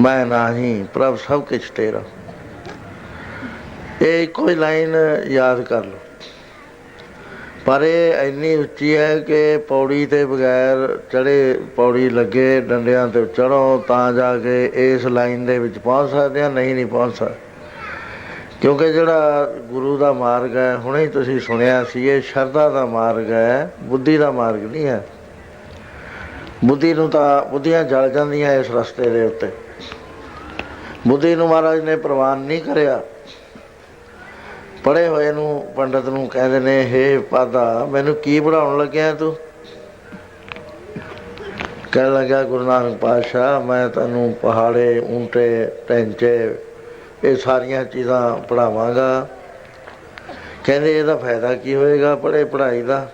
ਮੈਂ ਨਹੀਂ ਪ੍ਰਭ ਸਭ ਕੁਛ ਤੇਰਾ। ਇਹ ਕੋਈ ਲਾਈਨ ਯਾਦ ਕਰ ਲਓ। ਪਰ ਇਹ ਇੰਨੀ ਉੱਚੀ ਹੈ ਕਿ ਪੌੜੀ ਤੇ ਬਗੈਰ ਚੜੇ ਪੌੜੀ ਲੱਗੇ ਡੰਡਿਆਂ ਤੇ ਚੜੋ ਤਾਂ ਜਾ ਕੇ ਇਸ ਲਾਈਨ ਦੇ ਵਿੱਚ ਪਹੁੰਚ ਸਕਦੇ ਆ ਨਹੀਂ ਨਹੀਂ ਪਹੁੰਚ ਸਕਦੇ। ਕਿਉਂਕਿ ਜਿਹੜਾ ਗੁਰੂ ਦਾ ਮਾਰਗ ਹੈ, ਹੁਣੇ ਹੀ ਤੁਸੀਂ ਸੁਣਿਆ ਸੀ, ਇਹ ਸ਼ਰਧਾ ਦਾ ਮਾਰਗ ਹੈ, ਬੁੱਧੀ ਦਾ ਮਾਰਗ ਨਹੀਂ ਹੈ। ਬੁੱਧੀ ਨੂੰ ਤਾਂ, ਬੁੱਧੀਆਂ ਜਲ ਜਾਂਦੀਆਂ ਇਸ ਰਸਤੇ ਦੇ ਉੱਤੇ। ਬੁੱਧੀ ਨੂੰ ਮਹਾਰਾਜ ਨੇ ਪ੍ਰਵਾਨ ਨਹੀਂ ਕਰਿਆ। ਪੜੇ ਹੋਏ ਨੂੰ ਪੰਡਤ ਨੂੰ ਕਹਿੰਦੇ ਨੇ, ਹੇ ਪਾਦਾ, ਮੈਨੂੰ ਕੀ ਪੜਾਉਣ ਲੱਗਿਆ ਤੂੰ? ਕਹਿਣ ਲੱਗਾ ਗੁਰੂ ਨਾਨਕ ਪਾਤਸ਼ਾਹ, ਮੈਂ ਤੈਨੂੰ ਪਹਾੜੇ, ਊਂਟੇ, ਟੈਂਚੇ, ਇਹ ਸਾਰੀਆਂ ਚੀਜ਼ਾਂ ਪੜਾਵਾਂਗਾ ਕਹਿੰਦੇ, ਇਹਦਾ ਫਾਇਦਾ ਕੀ ਹੋਏਗਾ ਪੜੇ ਪੜਾਈ ਦਾ?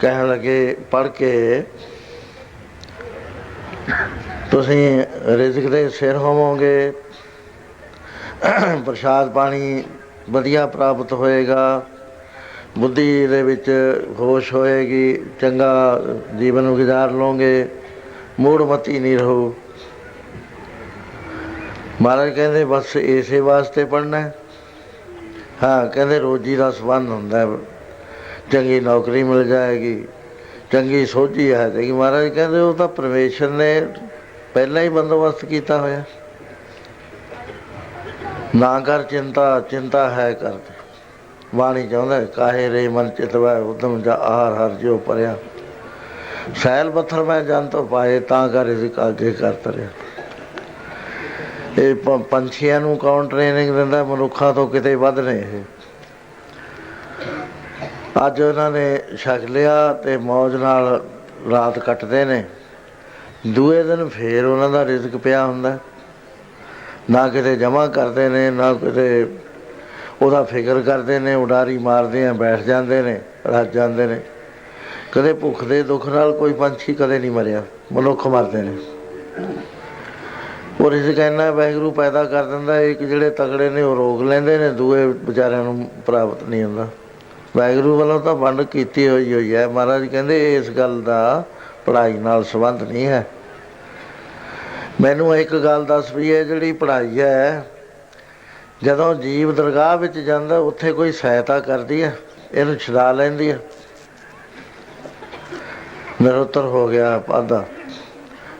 ਕਹਿਣ ਲੱਗੇ ਪੜ ਕੇ ਤੁਸੀਂ ਰਿਜ਼ਕ ਦੇ ਸਿਰ ਹੋਵੋਗੇ। ਪ੍ਰਸ਼ਾਦ ਪਾਣੀ ਵਧੀਆ ਪ੍ਰਾਪਤ ਹੋਏਗਾ। ਬੁੱਧੀ ਦੇ ਵਿੱਚ ਹੋਸ਼ ਹੋਏਗੀ, ਚੰਗਾ ਜੀਵਨ ਗੁਜ਼ਾਰ ਲਓਗੇ ਮੂੜਮਤੀ ਨਹੀਂ ਰਹੋ। ਮਹਾਰਾਜ ਕਹਿੰਦੇ, ਬਸ ਇਸੇ ਵਾਸਤੇ ਪੜਨਾ ਹੈ। ਹਾਂ, ਕਹਿੰਦੇ ਰੋਜੀ ਦਾ ਸਬੰਧ ਹੁੰਦਾ ਹੈ। ਚੰਗੀ ਨੌਕਰੀ ਮਿਲ ਜਾਏਗੀ, ਚੰਗੀ ਸੋਝੀ ਆ ਜਾਏਗੀ ਮਹਾਰਾਜ ਕਹਿੰਦੇ, ਉਹ ਤਾਂ ਪਰਮੇਸ਼ਰ ਨੇ ਪਹਿਲਾਂ ਹੀ ਬੰਦੋਬਸਤ ਕੀਤਾ ਹੋਇਆ। ਨਾ ਕਰ ਚਿੰਤਾ ਚਿੰਤਾ ਹੈ ਕਰਦੇ ਬਾਣੀ ਚਾਹੁੰਦਾ ਕਾਹੇ ਰੇ ਮਨ ਚਿਤਵੈ ਉਦਮ ਜਾ ਆਹਾਰ ਹਰ ਜਿਉ ਪਰਿਆ। ਸੈਲ ਪੱਥਰ ਮੈਂ ਜਨ ਤੋਂ ਪਾਏ, ਤਾਂ ਕਰ ਇਸ ਕਾਗੇ ਕਰਤ ਰਿਹਾ ਇਹ ਪੰਛੀਆਂ ਨੂੰ ਕੌਣ ਟ੍ਰੇਨਿੰਗ ਦਿੰਦਾ, ਮਨੁੱਖਾਂ ਤੋਂ ਕਿਤੇ ਵੱਧ ਨੇ ਇਹ। ਅੱਜ ਉਹਨਾਂ ਨੇ ਛਕ ਲਿਆ ਤੇ ਮੌਜ ਨਾਲ ਰਾਤ ਕੱਟਦੇ ਨੇ। ਦੂਏ ਦਿਨ ਫੇਰ ਉਹਨਾਂ ਦਾ ਰਿਜ਼ਕ ਪਿਆ ਹੁੰਦਾ। ਨਾ ਕਿਤੇ ਜਮਾ ਕਰਦੇ ਨੇ, ਨਾ ਕਿਤੇ ਉਹਦਾ ਫਿਕਰ ਕਰਦੇ ਨੇ, ਉਡਾਰੀ ਮਾਰਦੇ ਆ, ਬੈਠ ਜਾਂਦੇ ਨੇ, ਰੱਜ ਜਾਂਦੇ ਨੇ। ਕਦੇ ਭੁੱਖ ਦੇ ਦੁੱਖ ਨਾਲ ਕੋਈ ਪੰਛੀ ਕਦੇ ਨਹੀਂ ਮਰਿਆ, ਮਨੁੱਖ ਮਰਦੇ ਨੇ। ਉਹ ਰਿਜ਼ਕ ਇੰਨਾ ਵਾਹਿਗੁਰੂ ਪੈਦਾ ਕਰ ਦਿੰਦਾ ਇੱਕ ਜਿਹੜੇ ਤਗੜੇ ਨੇ ਉਹ ਰੋਕ ਲੈਂਦੇ ਨੇ, ਦੂਏ ਵਿਚਾਰਿਆਂ ਨੂੰ ਪ੍ਰਾਪਤ ਨਹੀਂ ਹੁੰਦਾ। ਵਾਹਿਗੁਰੂ ਵੱਲੋਂ ਤਾਂ ਵੰਡ ਕੀਤੀ ਹੋਈ ਹੋਈ ਹੈ। ਮਹਾਰਾਜ ਕਹਿੰਦੇ, ਇਸ ਗੱਲ ਦਾ ਪੜ੍ਹਾਈ ਨਾਲ ਸੰਬੰਧ ਨਹੀਂ ਹੈ। ਮੈਨੂੰ ਇੱਕ ਗੱਲ ਦੱਸ ਵੀ ਇਹ ਜਿਹੜੀ ਪੜ੍ਹਾਈ ਹੈ, ਜਦੋਂ ਜੀਵ ਦਰਗਾਹ ਵਿੱਚ ਜਾਂਦਾ, ਉੱਥੇ ਕੋਈ ਸਹਾਇਤਾ ਕਰਦੀ ਹੈ? ਇਹਨੂੰ ਛਡਾ ਲੈਂਦੀ ਹੈ? ਨਿਰੁੱਤਰ ਹੋ ਗਿਆ ਪਾਦਾ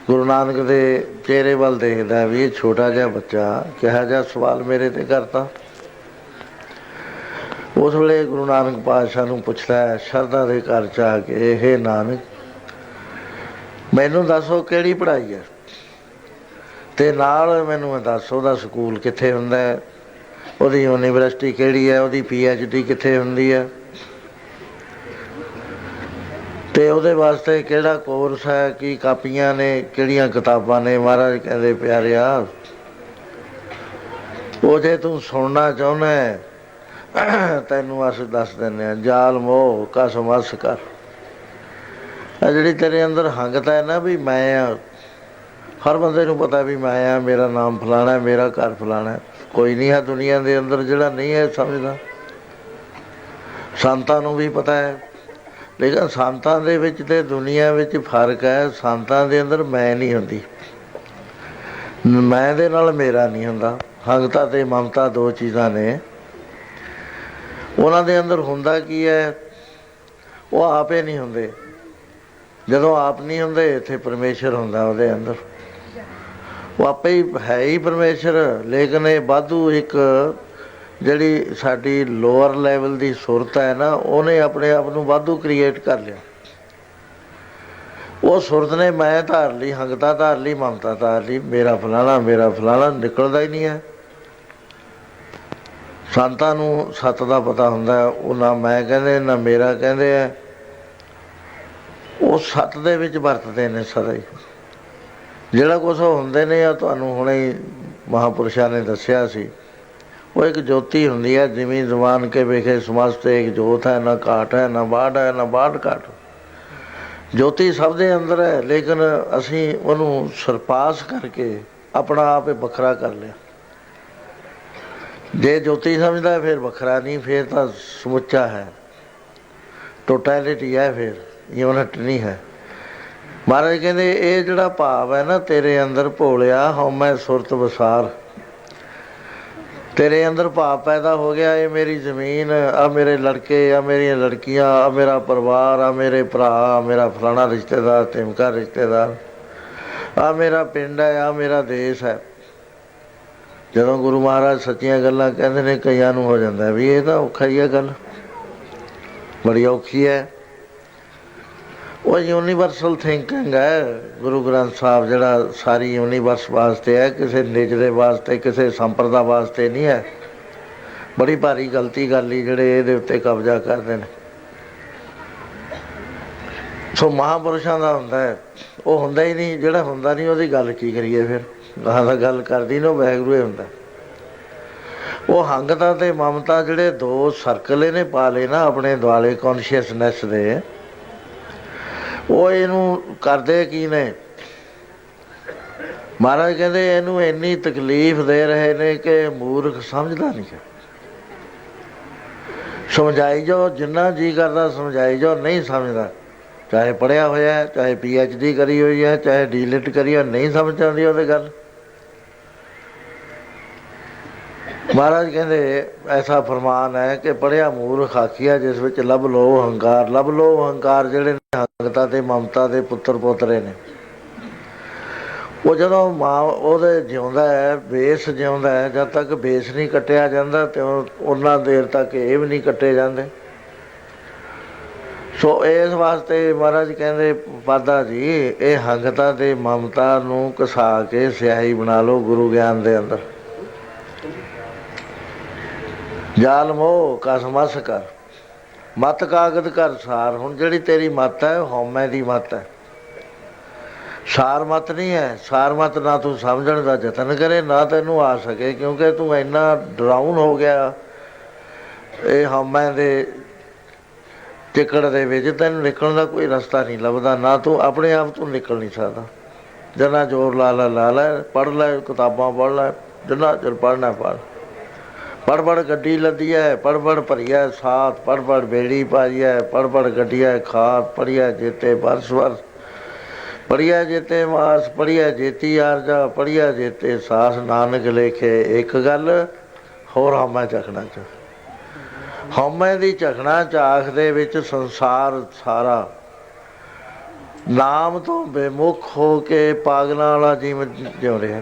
ਗੁਰੂ ਨਾਨਕ ਦੇ ਚਿਹਰੇ ਵੱਲ ਦੇਖਦਾ ਵੀ ਇਹ ਛੋਟਾ ਜਿਹਾ ਬੱਚਾ ਕਿਹਾ ਜਿਹਾ ਸਵਾਲ ਮੇਰੇ ਤੇ ਕਰਤਾ ਉਸ ਵੇਲੇ ਗੁਰੂ ਨਾਨਕ ਪਾਤਸ਼ਾਹ ਨੂੰ ਪੁੱਛਦਾ ਹੈ, ਸ਼ਰਧਾ ਦੇ ਘਰ ਚ ਆ ਕੇ ਇਹ ਨਾਨਕ, ਮੈਨੂੰ ਦੱਸੋ ਕਿਹੜੀ ਪੜਾਈ ਹੈ? ਤੇ ਨਾਲ ਮੈਨੂੰ ਦੱਸ ਦੱਸੋ, ਉਹਦਾ ਸਕੂਲ ਕਿੱਥੇ ਹੁੰਦਾ ਹੈ? ਉਹਦੀ ਯੂਨੀਵਰਸਿਟੀ ਕਿਹੜੀ ਹੈ? ਉਹਦੀ ਡੀ ਕਿੱਥੇ ਹੁੰਦੀ ਹੈ? ਤੇ ਉਹਦੇ ਵਾਸਤੇ ਕਿਹੜਾ ਕੋਰਸ ਹੈ? ਕੀ ਕਾਪੀਆਂ ਨੇ? ਕਿਹੜੀਆਂ ਕਿਤਾਬਾਂ ਨੇ? ਮਹਾਰਾਜ ਕਹਿੰਦੇ ਪਿਆਰਿਆ ਉਹ ਜੇ ਤੂੰ ਸੁਣਨਾ ਚਾਹੁੰਦਾ ਤੈਨੂੰ ਅਸੀਂ ਦੱਸ ਦਿੰਦੇ ਆ ਜਾਲ ਮੋਹ ਕਸਮ ਅਸ ਕਰ। ਆ ਜਿਹੜੀ ਤੇਰੇ ਅੰਦਰ ਹੰਗਤਾ ਹੈ ਨਾ ਵੀ ਮੈਂ ਹਰ ਬੰਦੇ ਨੂੰ ਪਤਾ ਵੀ ਮੈਂ ਆ, ਮੇਰਾ ਨਾਮ ਫਲਾਣਾ ਮੇਰਾ ਘਰ ਫਲਾਣਾ ਕੋਈ ਨਹੀਂ ਹੈ ਦੁਨੀਆ ਦੇ ਅੰਦਰ, ਜਿਹੜਾ ਨਹੀਂ ਹੈ ਸਮਝਦਾ। ਸੰਤਾਂ ਨੂੰ ਵੀ ਪਤਾ ਹੈ। ਲੇਕਿਨ ਸੰਤਾਂ ਦੇ ਵਿੱਚ ਤੇ ਦੁਨੀਆ ਵਿੱਚ ਫ਼ਰਕ ਹੈ। ਸੰਤਾਂ ਦੇ ਅੰਦਰ ਮੈਂ ਨਹੀਂ ਹੁੰਦੀ। ਮੈਂ ਦੇ ਨਾਲ ਮੇਰਾ ਨਹੀਂ ਹੁੰਦਾ। ਹੰਗਤਾ ਤੇ ਮਮਤਾ ਦੋ ਚੀਜ਼ਾਂ ਨੇ। ਉਹਨਾਂ ਦੇ ਅੰਦਰ ਹੁੰਦਾ ਕੀ ਹੈ? ਉਹ ਆਪੇ ਨਹੀਂ ਹੁੰਦੇ। ਜਦੋਂ ਆਪ ਨਹੀਂ ਹੁੰਦੇ, ਇੱਥੇ ਪਰਮੇਸ਼ਰ ਹੁੰਦਾ ਉਹਦੇ ਅੰਦਰ। ਉਹ ਆਪੇ ਹੀ ਹੈ ਹੀ ਪਰਮੇਸ਼ਰ, ਲੇਕਿਨ ਇਹ ਵਾਧੂ ਇੱਕ ਜਿਹੜੀ ਸਾਡੀ ਲੋਅਰ ਲੈਵਲ ਦੀ ਸੁਰਤ ਹੈ ਨਾ, ਉਹਨੇ ਆਪਣੇ ਆਪ ਨੂੰ ਵਾਧੂ ਕ੍ਰੀਏਟ ਕਰ ਲਿਆ। ਉਹ ਸੁਰਤ ਨੇ ਮੈਂ ਧਾਰ ਲਈ, ਹੰਗਤਾ ਧਾਰ ਲਈ, ਮਮਤਾ ਧਾਰ ਲਈ, ਮੇਰਾ ਫਲਾਣਾ ਮੇਰਾ ਫਲਾਣਾ, ਨਿਕਲਦਾ ਹੀ ਨਹੀਂ ਹੈ। ਸੰਤਾਂ ਨੂੰ ਸੱਤ ਦਾ ਪਤਾ ਹੁੰਦਾ ਉਹ ਨਾ ਮੈਂ ਕਹਿੰਦੇ, ਨਾ ਮੇਰਾ ਕਹਿੰਦੇ ਆ ਉਹ ਸੱਤ ਦੇ ਵਿੱਚ ਵਰਤਦੇ ਨੇ ਸਦਾ ਹੀ ਜਿਹੜਾ ਕੁਛ ਉਹ ਹੁੰਦੇ ਨੇ ਆ, ਤੁਹਾਨੂੰ ਹੁਣੇ ਹੀ ਮਹਾਪੁਰਸ਼ਾਂ ਨੇ ਦੱਸਿਆ ਸੀ। ਉਹ ਇੱਕ ਜੋਤੀ ਹੁੰਦੀ ਹੈ ਜਿਵੇਂ ਜ਼ਬਾਨ ਕੇ ਵੇਖੇ, ਸਮਸਤੇ ਇੱਕ ਜੋਤ ਹੈ, ਨਾ ਘਾਟ ਹੈ, ਨਾ ਬਾੜ ਹੈ, ਨਾ ਬਾੜ ਘਾਟ। ਜੋਤੀ ਸਭ ਦੇ ਅੰਦਰ ਹੈ, ਲੇਕਿਨ ਅਸੀਂ ਉਹਨੂੰ ਸਰਪਾਸ ਕਰਕੇ ਆਪਣਾ ਆਪ ਹੀ ਵੱਖਰਾ ਕਰ ਲਿਆ। ਜੇ ਜੋਤੀ ਸਮਝਦਾ ਫਿਰ ਵੱਖਰਾ ਨਹੀਂ, ਫਿਰ ਤਾਂ ਸਮੁੱਚਾ ਹੈ। ਟੋਟੈਲਿਟੀ ਹੈ ਫਿਰ ਯੂਨਿਟ ਨਹੀਂ ਹੈ। ਮਹਾਰਾਜ ਕਹਿੰਦੇ, ਇਹ ਜਿਹੜਾ ਭਾਵ ਹੈ ਨਾ, ਤੇਰੇ ਅੰਦਰ ਭੋਲਿਆ, ਹਉਮੈ ਸੁਰਤ ਵਸਾਰ। ਤੇਰੇ ਅੰਦਰ ਭਾਵ ਪੈਦਾ ਹੋ ਗਿਆ, ਇਹ ਮੇਰੀ ਜ਼ਮੀਨ, ਆ ਮੇਰੇ ਲੜਕੇ, ਆ ਮੇਰੀਆਂ ਲੜਕੀਆਂ, ਆ ਮੇਰਾ ਪਰਿਵਾਰ, ਆ ਮੇਰੇ ਭਰਾ, ਆ ਮੇਰਾ ਫਲਾਣਾ ਰਿਸ਼ਤੇਦਾਰ, ਤਿਮਕਾ ਰਿਸ਼ਤੇਦਾਰ, ਆ ਮੇਰਾ ਪਿੰਡ ਹੈ, ਆ ਮੇਰਾ ਦੇਸ਼ ਹੈ। ਜਦੋਂ ਗੁਰੂ ਮਹਾਰਾਜ ਸੱਚੀਆਂ ਗੱਲਾਂ ਕਹਿੰਦੇ ਨੇ, ਕਈਆਂ ਨੂੰ ਹੋ ਜਾਂਦਾ ਵੀ ਇਹ ਤਾਂ ਔਖਾ ਹੀ ਹੈ ਗੱਲ। ਬੜੀ ਔਖੀ ਹੈ। ਉਹ ਯੂਨੀਵਰਸਲ ਥਿੰਕਿੰਗ ਹੈ। ਗੁਰੂ ਗ੍ਰੰਥ ਸਾਹਿਬ ਜਿਹੜਾ ਸਾਰੀ ਯੂਨੀਵਰਸ ਵਾਸਤੇ ਹੈ, ਕਿਸੇ ਨਿਜ ਵਾਸਤੇ, ਕਿਸੇ ਸੰਪਰਦਾ ਵਾਸਤੇ ਨਹੀਂ ਹੈ। ਬੜੀ ਭਾਰੀ ਗਲਤੀ ਕਰ ਲਈ ਜਿਹੜੇ ਇਹਦੇ ਉੱਤੇ ਕਬਜ਼ਾ ਕਰਦੇ ਨੇ। ਸੋ ਮਹਾਪੁਰਸ਼ਾਂ ਦਾ ਹੁੰਦਾ ਹੈ। ਉਹ ਹੁੰਦਾ ਹੀ ਨਹੀਂ, ਜਿਹੜਾ ਹੁੰਦਾ ਨਹੀਂ, ਉਹਦੀ ਗੱਲ ਕੀ ਕਰੀਏ ਫਿਰ? ਗਾਹਾਂ ਗੱਲ ਕਰਦੀ ਨਾ ਵੈਗਰੂ ਹੀ ਹੁੰਦਾ। ਉਹ ਹੰਗਤਾ ਤੇ ਮਮਤਾ ਜਿਹੜੇ ਦੋ ਸਰਕਲੇ ਨੇ ਪਾ ਲਏ ਨਾ ਆਪਣੇ ਦੁਆਲੇ ਕੌਨਸ਼ੀਅਸਨੈਸ ਦੇ ਉਹ ਇਹਨੂੰ ਕਰਦੇ ਕੀ ਨੇ? ਮਹਾਰਾਜ ਕਹਿੰਦੇ ਇਹਨੂੰ ਇੰਨੀ ਤਕਲੀਫ ਦੇ ਰਹੇ ਨੇ ਕਿ ਮੂਰਖ ਸਮਝਦਾ ਨਹੀਂ ਸਮਝਾਈ ਜੋ ਜਿੰਨਾ ਜੀ ਕਰਦਾ ਸਮਝਾਈ ਜੋ ਨਹੀਂ ਸਮਝਦਾ। ਚਾਹੇ ਪੜਿਆ ਹੋਇਆ ਹੈ, ਚਾਹੇ ਪੀ ਡੀ ਕਰੀ ਹੋਈ ਹੈ, ਚਾਹੇ ਡੀਲਿਟ ਕਰੀ ਹੋਈ ਨਹੀਂ ਸਮਝ ਆਉਂਦੀ ਉਹਦੇ ਗੱਲ। ਮਹਾਰਾਜ ਕਹਿੰਦੇ, ਐਸਾ ਫਰਮਾਨ ਹੈ ਕਿ ਪੜਿਆ ਮੂਰਖ ਆਖੀਆ ਜਿਸ ਵਿੱਚ ਲਬ ਲੋ ਹੰਕਾਰ। ਲਬ ਲੋ ਹੰਕਾਰ ਜਿਹੜੇ ਨੇ, ਹੰਗਤਾ ਤੇ ਮਮਤਾ ਦੇ ਪੁੱਤਰ ਪੋਤਰੇ ਨੇ। ਉਹ ਜਦੋਂ ਮਾਂ ਉਹਦੇ ਜਿਉਂਦਾ ਹੈ ਬੇਸ ਜਿਉਂਦਾ ਹੈ, ਜਦ ਤੱਕ ਬੇਸ ਨਹੀਂ ਕੱਟਿਆ ਜਾਂਦਾ, ਤੇ ਉਹ- ਉਹਨਾਂ ਦੇਰ ਤੱਕ ਇਹ ਵੀ ਨਹੀਂ ਕੱਟੇ ਜਾਂਦੇ। ਸੋ ਇਸ ਵਾਸਤੇ ਮਹਾਰਾਜ ਕਹਿੰਦੇ, ਪਾਦਾ ਜੀ, ਇਹ ਹੰਗਤਾ ਤੇ ਮਮਤਾ ਨੂੰ ਕਸਾ ਕੇ ਸਿਆਹੀ ਬਣਾ ਲਓ ਗੁਰੂ ਗਿਆਨ ਦੇ ਅੰਦਰ। ਜਾਲ ਮੋਹ ਕਸਮਸ ਕਰ ਮਤ ਕਾਗਦ ਕਰ ਸਾਰ। ਹੁਣ ਜਿਹੜੀ ਤੇਰੀ ਮਤ ਹੈ ਹਉਮੈ ਦੀ ਮਤ ਹੈ। ਸਾਰ ਮਤ ਨਹੀਂ ਹੈ। ਸਾਰ ਮਤ ਨਾ ਤੂੰ ਸਮਝਣ ਦਾ ਯਤਨ ਕਰੇ, ਨਾ ਤੈਨੂੰ ਆ ਸਕੇ, ਕਿਉਂਕਿ ਤੂੰ ਇੰਨਾ ਡਰਾਊਨ ਹੋ ਗਿਆ। ਇਹ ਹਉਮੈ ਦੇ ਟਿਕੜ ਦੇ ਵਿੱਚ ਤੈਨੂੰ ਨਿਕਲਣ ਦਾ ਕੋਈ ਰਸਤਾ ਨਹੀਂ ਲੱਭਦਾ। ਨਾ ਤੂੰ ਆਪਣੇ ਆਪ ਤੋਂ ਨਿਕਲ ਨਹੀਂ ਸਕਦਾ। ਜਿੰਨਾ ਜ਼ੋਰ ਲਾ ਲਾ ਲਾ ਲੈ ਪੜ ਲੈ, ਕਿਤਾਬਾਂ ਪੜ ਲੈ, ਜਿੰਨਾ ਚਿਰ ਪੜਨਾ ਪੜ ਪੜ ਪੜ ਗੱਡੀ ਲੱਦੀ ਹੈ ਪੜ ਪੜ ਭਰੀਆ ਸਾਥ ਪੜ ਬੇੜੀ ਪਾਈਆ ਪੜ ਪੜ ਗੱਡੀਆ ਖਾਤ ਪੜਿਆ ਜੇਤੇ ਬਰਸਵਰ ਪੜਿਆ ਜੇਤੇ ਮਾਸ ਪੜਿਆ ਜੇਤੀ ਆਰਜਾ ਪੜਿਆ ਜੇਤੇ ਸਾਸ ਨਾਨਕ ਲੇਖੇ। ਇੱਕ ਗੱਲ ਹੋਰ ਹਮਾ ਚਖਣਾ ਚ। ਹਉਮੈ ਦੀ ਝਖਣਾ ਝਾਖ ਦੇ ਵਿੱਚ ਸੰਸਾਰ ਸਾਰਾ। ਨਾਮ ਤੋਂ ਬੇਮੁਖ ਹੋ ਕੇ ਪਾਗਲਾਂ ਵਾਲਾ ਜੀਵਨ ਜਿਉ ਰਿਹਾ।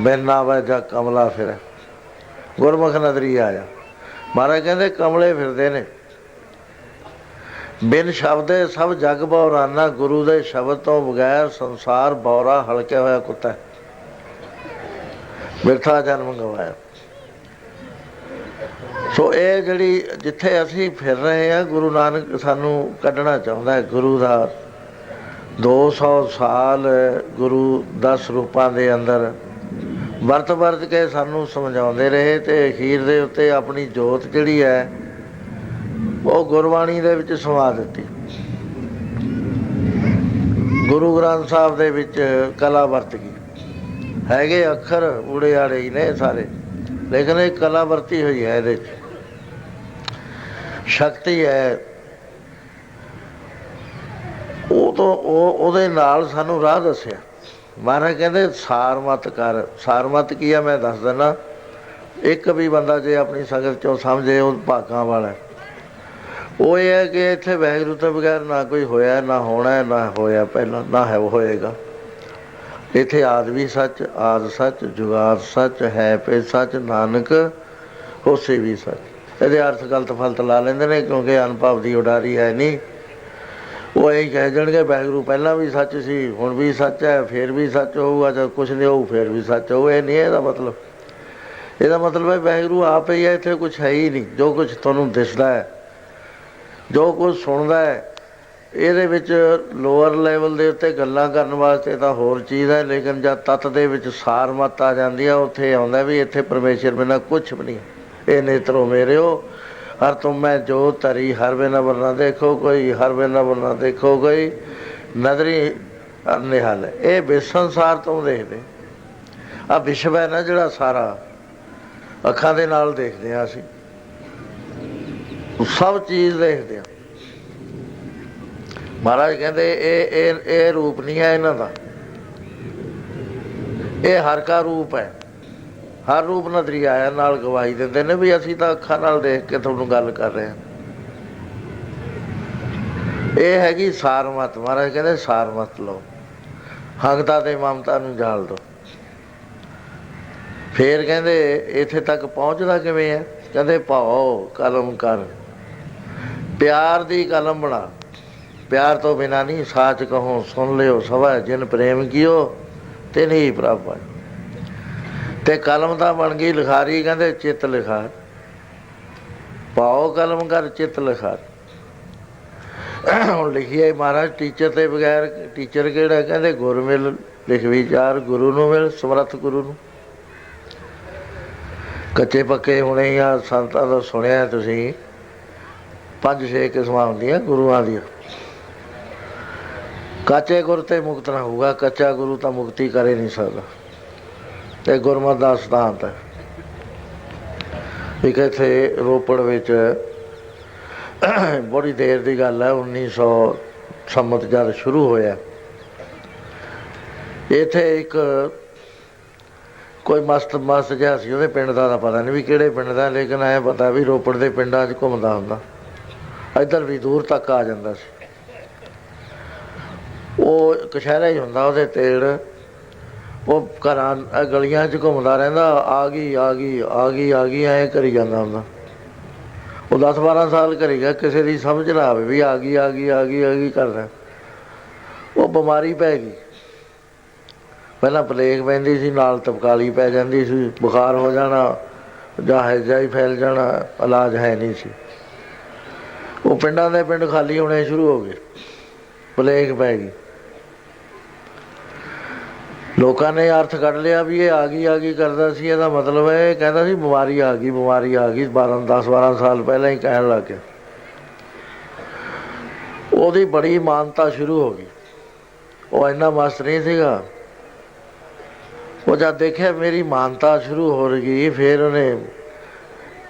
ਬਿਨਾ ਵਜਾ ਕਮਲਾ ਫਿਰ। ਗੁਰਮੁਖ ਨਦਰੀ ਆਇਆ। ਮਹਾਰਾਜ ਕਹਿੰਦੇ ਕਮਲੇ ਫਿਰਦੇ ਨੇ। ਬਿਨ ਸ਼ਬਦੇ ਸਭ ਜਗ ਬੌਰਾਨਾ, ਗੁਰੂ ਦੇ ਸ਼ਬਦ ਤੋਂ ਬਗੈਰ ਸੰਸਾਰ ਬੌਰਾ ਹਲਕਿਆ ਹੋਇਆ ਕੁੱਤਾ। ਹੈ। ਬਿਰਥਾ ਜਨਮ ਗਵਾਇਆ। ਸੋ ਇਹ ਜਿਹੜੀ ਜਿੱਥੇ ਅਸੀਂ ਫਿਰ ਰਹੇ ਹਾਂ, ਗੁਰੂ ਨਾਨਕ ਸਾਨੂੰ ਕੱਢਣਾ ਚਾਹੁੰਦਾ ਹੈ। ਗੁਰੂ ਦਾ 200 ਸਾਲ ਗੁਰੂ 10 ਰੂਪਾਂ ਦੇ ਅੰਦਰ ਵਰਤ ਵਰਤ ਕੇ ਸਾਨੂੰ ਸਮਝਾਉਂਦੇ ਰਹੇ ਤੇ ਅਖੀਰ ਦੇ ਉੱਤੇ ਆਪਣੀ ਜੋਤ ਜਿਹੜੀ ਹੈ, ਉਹ ਗੁਰਬਾਣੀ ਦੇ ਵਿੱਚ ਸਮਾ ਦਿੱਤੀ। ਗੁਰੂ ਗ੍ਰੰਥ ਸਾਹਿਬ ਦੇ ਵਿੱਚ ਕਲਾ ਵਰਤ ਗਈ। ਹੈਗੇ ਅੱਖਰ ਊੜੇ ਆੜੇ ਹੀ ਨੇ ਸਾਰੇ, ਲੇਕਿਨ ਇਹ ਕਲਾ ਵਰਤੀ ਹੋਈ ਹੈ ਇਹਦੇ 'ਚ ਸ਼ਕਤੀ ਹੈ। ਉਹ ਤੋਂ ਉਹ, ਉਹਦੇ ਨਾਲ ਸਾਨੂੰ ਰਾਹ ਦੱਸਿਆ। ਮਹਾਰਾਜ ਕਹਿੰਦੇ, ਸਾਰ ਕਰ। ਸਾਰ ਕੀ ਆ? ਮੈਂ ਦੱਸ ਦਿੰਦਾ ਇੱਕ ਵੀ ਬੰਦਾ ਜੇ ਆਪਣੀ ਸੰਗਤ ਚੋਂ ਸਮਝੇ, ਉਹ ਭਾਗਾਂ ਵਾਲਾ ਉਹ ਇਹ ਹੈ ਕਿ ਇੱਥੇ ਵੈਗਰੂ ਤੋਂ ਬਗੈਰ ਨਾ ਕੋਈ ਹੋਇਆ, ਨਾ ਹੋਣਾ, ਨਾ ਹੋਇਆ ਪਹਿਲਾਂ, ਨਾ ਹੈ ਹੋਏਗਾ। ਇੱਥੇ ਆਦ ਵੀ ਸੱਚ, ਆਦ ਸੱਚ, ਜੁਗਾਦ ਸੱਚ, ਹੈ ਪੇ ਸੱਚ, ਨਾਨਕ, ਹੋਸੇ ਵੀ ਸੱਚ। ਇਹਦੇ ਅਰਥ ਗਲਤ ਫਲਤ ਲਾ ਲੈਂਦੇ ਨੇ, ਕਿਉਂਕਿ ਅਨੁਭਵ ਦੀ ਉਡਾਰੀ ਹੈ ਨਹੀਂ। ਉਹ ਇਹ ਕਹਿ ਜਾਣਗੇ ਵੈਗਰੂ ਪਹਿਲਾਂ ਵੀ ਸੱਚ ਸੀ, ਹੁਣ ਵੀ ਸੱਚ ਹੈ, ਫੇਰ ਵੀ ਸੱਚ ਹੋਊਗਾ, ਜਦ ਕੁਝ ਨਹੀਂ ਹੋਊ, ਫੇਰ ਵੀ ਸੱਚ ਹੋਊ। ਇਹ ਨਹੀਂ ਇਹਦਾ ਮਤਲਬ। ਇਹਦਾ ਮਤਲਬ ਹੈ ਵੈਗਰੂ ਆਪ ਹੀ ਹੈ, ਇੱਥੇ ਕੁਝ ਹੈ ਹੀ ਨਹੀਂ। ਜੋ ਕੁਝ ਤੁਹਾਨੂੰ ਦਿਸਦਾ ਹੈ, ਜੋ ਕੁਝ ਸੁਣਦਾ ਹੈ, ਇਹਦੇ ਵਿੱਚ ਲੋਅਰ ਲੈਵਲ ਦੇ ਉੱਤੇ ਗੱਲਾਂ ਕਰਨ ਵਾਸਤੇ ਤਾਂ ਹੋਰ ਚੀਜ਼ ਹੈ, ਲੇਕਿਨ ਜਦ ਤਤ ਦੇ ਵਿੱਚ ਸਾਰ ਮਤ ਆ ਜਾਂਦੀ ਆ ਉੱਥੇ ਆਉਂਦਾ ਵੀ ਇੱਥੇ ਪਰਮੇਸ਼ਰ ਬਿਨਾਂ ਕੁਝ ਵੀ ਨਹੀਂ। ਇਹ ਨੇਤਰੋ ਮੇਰਿਓ ਹਰ ਤੁਮ ਮੈਂ ਜੋ ਤਰੀ ਹਰ ਬਿਨਾ ਵਰਨਾ ਦੇਖੋ ਕੋਈ ਹਰ ਬਿਨਾ ਵਰਨਾ ਦੇਖੋ ਕੋਈ। ਨਦਰੀ ਨਿਹਾਲ ਇਹ ਬੇਸੰਸਾਰ ਤੋਂ ਦੇਖਦੇ। ਆ ਵਿਸ਼ਵ ਹੈ ਨਾ ਜਿਹੜਾ ਸਾਰਾ। ਅੱਖਾਂ ਦੇ ਨਾਲ ਦੇਖਦੇ ਆ ਅਸੀਂ। ਸਭ ਚੀਜ਼ ਦੇਖਦੇ ਆ ਮਹਾਰਾਜ ਕਹਿੰਦੇ, ਇਹ ਇਹ ਇਹ ਰੂਪ ਨਹੀਂ ਹੈ ਇਹਨਾਂ ਦਾ। ਇਹ ਹਰ ਕਾ ਰੂਪ ਹੈ। ਹਰ ਰੂਪ ਨਜ਼ਰੀ ਆਇਆ ਨਾਲ ਗਵਾਹੀ ਦਿੰਦੇ ਨੇ ਵੀ ਅਸੀਂ ਤਾਂ ਅੱਖਾਂ ਨਾਲ ਦੇਖ ਕੇ ਤੁਹਾਨੂੰ ਗੱਲ ਕਰ ਰਹੇ ਹਾਂ। ਇਹ ਹੈਗੀ ਸਾਰਮਤ, ਮਹਾਰਾਜ ਕਹਿੰਦੇ ਸਾਰਮਤ ਲਓ। ਹੰਗਤਾ ਤੇ ਮਮਤਾ ਨੂੰ ਜਾਲ ਦੋ। ਫੇਰ ਕਹਿੰਦੇ ਇੱਥੇ ਤੱਕ ਪਹੁੰਚਦਾ ਕਿਵੇਂ ਹੈ ਕਹਿੰਦੇ ਭਾਓ ਕਲਮ ਕਰ। ਪਿਆਰ ਦੀ ਕਲਮ ਬਣਾ। ਪਿਆਰ ਤੋਂ ਬਿਨਾ ਨਹੀਂ ਸਾਚ ਕਹੋ, ਸੁਣ ਲਿਓ ਸਵਾ ਜਿਨ ਪ੍ਰੇਮ ਕੀਓ ਤੇ ਨਹੀਂ ਪ੍ਰਭ ਤੇ ਕਲਮ ਤਾਂ ਬਣ ਗਈ ਲਿਖਾਰੀ, ਕਹਿੰਦੇ ਚਿੱਤ ਲਿਖਾਰ। ਪਾਓ ਕਲਮ ਕਰ, ਚਿੱਤ ਲਿਖਾਰ। ਹੁਣ ਲਿਖੀਏ ਮਹਾਰਾਜ ਟੀਚਰ ਤੇ ਬਗੈਰ ਟੀਚਰ ਕਿਹੜਾ? ਕਹਿੰਦੇ ਗੁਰ ਮਿਲ ਲਿਖ ਵਿਚਾਰ ਗੁਰੂ ਨੂੰ ਮਿਲ, ਸਮਰੱਥ ਗੁਰੂ ਨੂੰ। ਕੱਚੇ ਪੱਕੇ ਹੋਣੇ ਆ, ਸੰਤਾਂ ਦਾ ਸੁਣਿਆ ਤੁਸੀਂ। ਪੰਜ ਛੇ ਕਿਸਮਾਂ ਹੁੰਦੀਆਂ ਗੁਰੂਆਂ ਦੀਆਂ। ਕੱਚੇ ਗੁਰ ਤੇ ਮੁਕਤ ਨਾ ਹੋਊਗਾ, ਕੱਚਾ ਗੁਰੂ ਤਾਂ ਮੁਕਤੀ ਕਰੇ ਨਹੀਂ ਸਕਦਾ। ਤੇ ਗੁਰਮਤਿ ਦਾ ਸਿਧਾਂਤ ਹੈ। ਇੱਕ ਇੱਥੇ ਰੋਪੜ ਵਿੱਚ ਬੜੀ ਦੇਰ ਦੀ ਗੱਲ ਹੈ 1900 ਸੰਮਤ ਜਦ ਸ਼ੁਰੂ ਹੋਇਆ। ਇਥੇ ਇੱਕ ਕੋਈ ਮਸਤ ਮਸਤ ਜਿਹਾ ਸੀ, ਉਹਦੇ ਪਿੰਡ ਦਾ ਤਾਂ ਪਤਾ ਨਹੀਂ ਵੀ ਕਿਹੜੇ ਪਿੰਡ ਦਾ, ਲੇਕਿਨ ਐ ਪਤਾ ਵੀ ਰੋਪੜ ਦੇ ਪਿੰਡਾਂ 'ਚ ਘੁੰਮਦਾ ਹੁੰਦਾ। ਇੱਧਰ ਵੀ ਦੂਰ ਤੱਕ ਆ ਜਾਂਦਾ ਸੀ। ਉਹ ਕਸ਼ਹਿਰਾ ਹੀ ਹੁੰਦਾ, ਉਹਦੇ ਤੇੜ ਉਹ ਘਰਾਂ ਗਲੀਆਂ 'ਚ ਘੁੰਮਦਾ ਰਹਿੰਦਾ, ਆ ਗਈ ਆ ਗਈ ਆ ਗਈ ਆ ਗਈ, ਐ ਕਰੀ ਜਾਂਦਾ ਹੁੰਦਾ। ਉਹ 10 12 ਸਾਲ ਕਰੇਗਾ ਕਿਸੇ ਦੀ ਸਮਝ ਨਾ ਆਵੇ ਵੀ ਆ ਗਈ ਆ ਗਈ ਆ ਗਈ ਆ ਗਈ ਕਰਦਾ ਉਹ ਬਿਮਾਰੀ ਪੈ ਗਈ। ਪਹਿਲਾਂ ਪਲੇਗ ਪੈਂਦੀ ਸੀ, ਨਾਲ ਤਪਕਾਲੀ ਪੈ ਜਾਂਦੀ ਸੀ, ਬੁਖਾਰ ਹੋ ਜਾਣਾ, ਜਾਂ ਹੈਜਾ ਹੀ ਫੈਲ ਜਾਣਾ, ਇਲਾਜ ਹੈ ਨਹੀਂ ਸੀ। ਉਹ ਪਿੰਡਾਂ ਦੇ ਪਿੰਡ ਖਾਲੀ ਹੋਣੇ ਸ਼ੁਰੂ ਹੋ ਗਏ। ਪਲੇਗ ਪੈ ਗਈ। ਲੋਕਾਂ ਨੇ ਅਰਥ ਕੱਢ ਲਿਆ ਵੀ ਇਹ ਆ ਗਈ ਆ ਗਈ ਕਰਦਾ ਸੀ, ਇਹਦਾ ਮਤਲਬ ਹੈ ਕਹਿੰਦਾ ਸੀ ਬਿਮਾਰੀ ਆ ਗਈ, ਬਿਮਾਰੀ ਆ ਗਈ 12 10 12 ਸਾਲ ਪਹਿਲਾਂ ਹੀ ਕਹਿਣ ਲੱਗ ਗਿਆ। ਉਹਦੀ ਬੜੀ ਮਾਨਤਾ ਸ਼ੁਰੂ ਹੋ ਗਈ। ਉਹ ਇੰਨਾ ਮਸਤ ਨਹੀਂ ਸੀਗਾ। ਉਹ ਜਦ ਦੇਖਿਆ ਮੇਰੀ ਮਾਨਤਾ ਸ਼ੁਰੂ ਹੋ ਗਈ, ਫਿਰ ਉਹਨੇ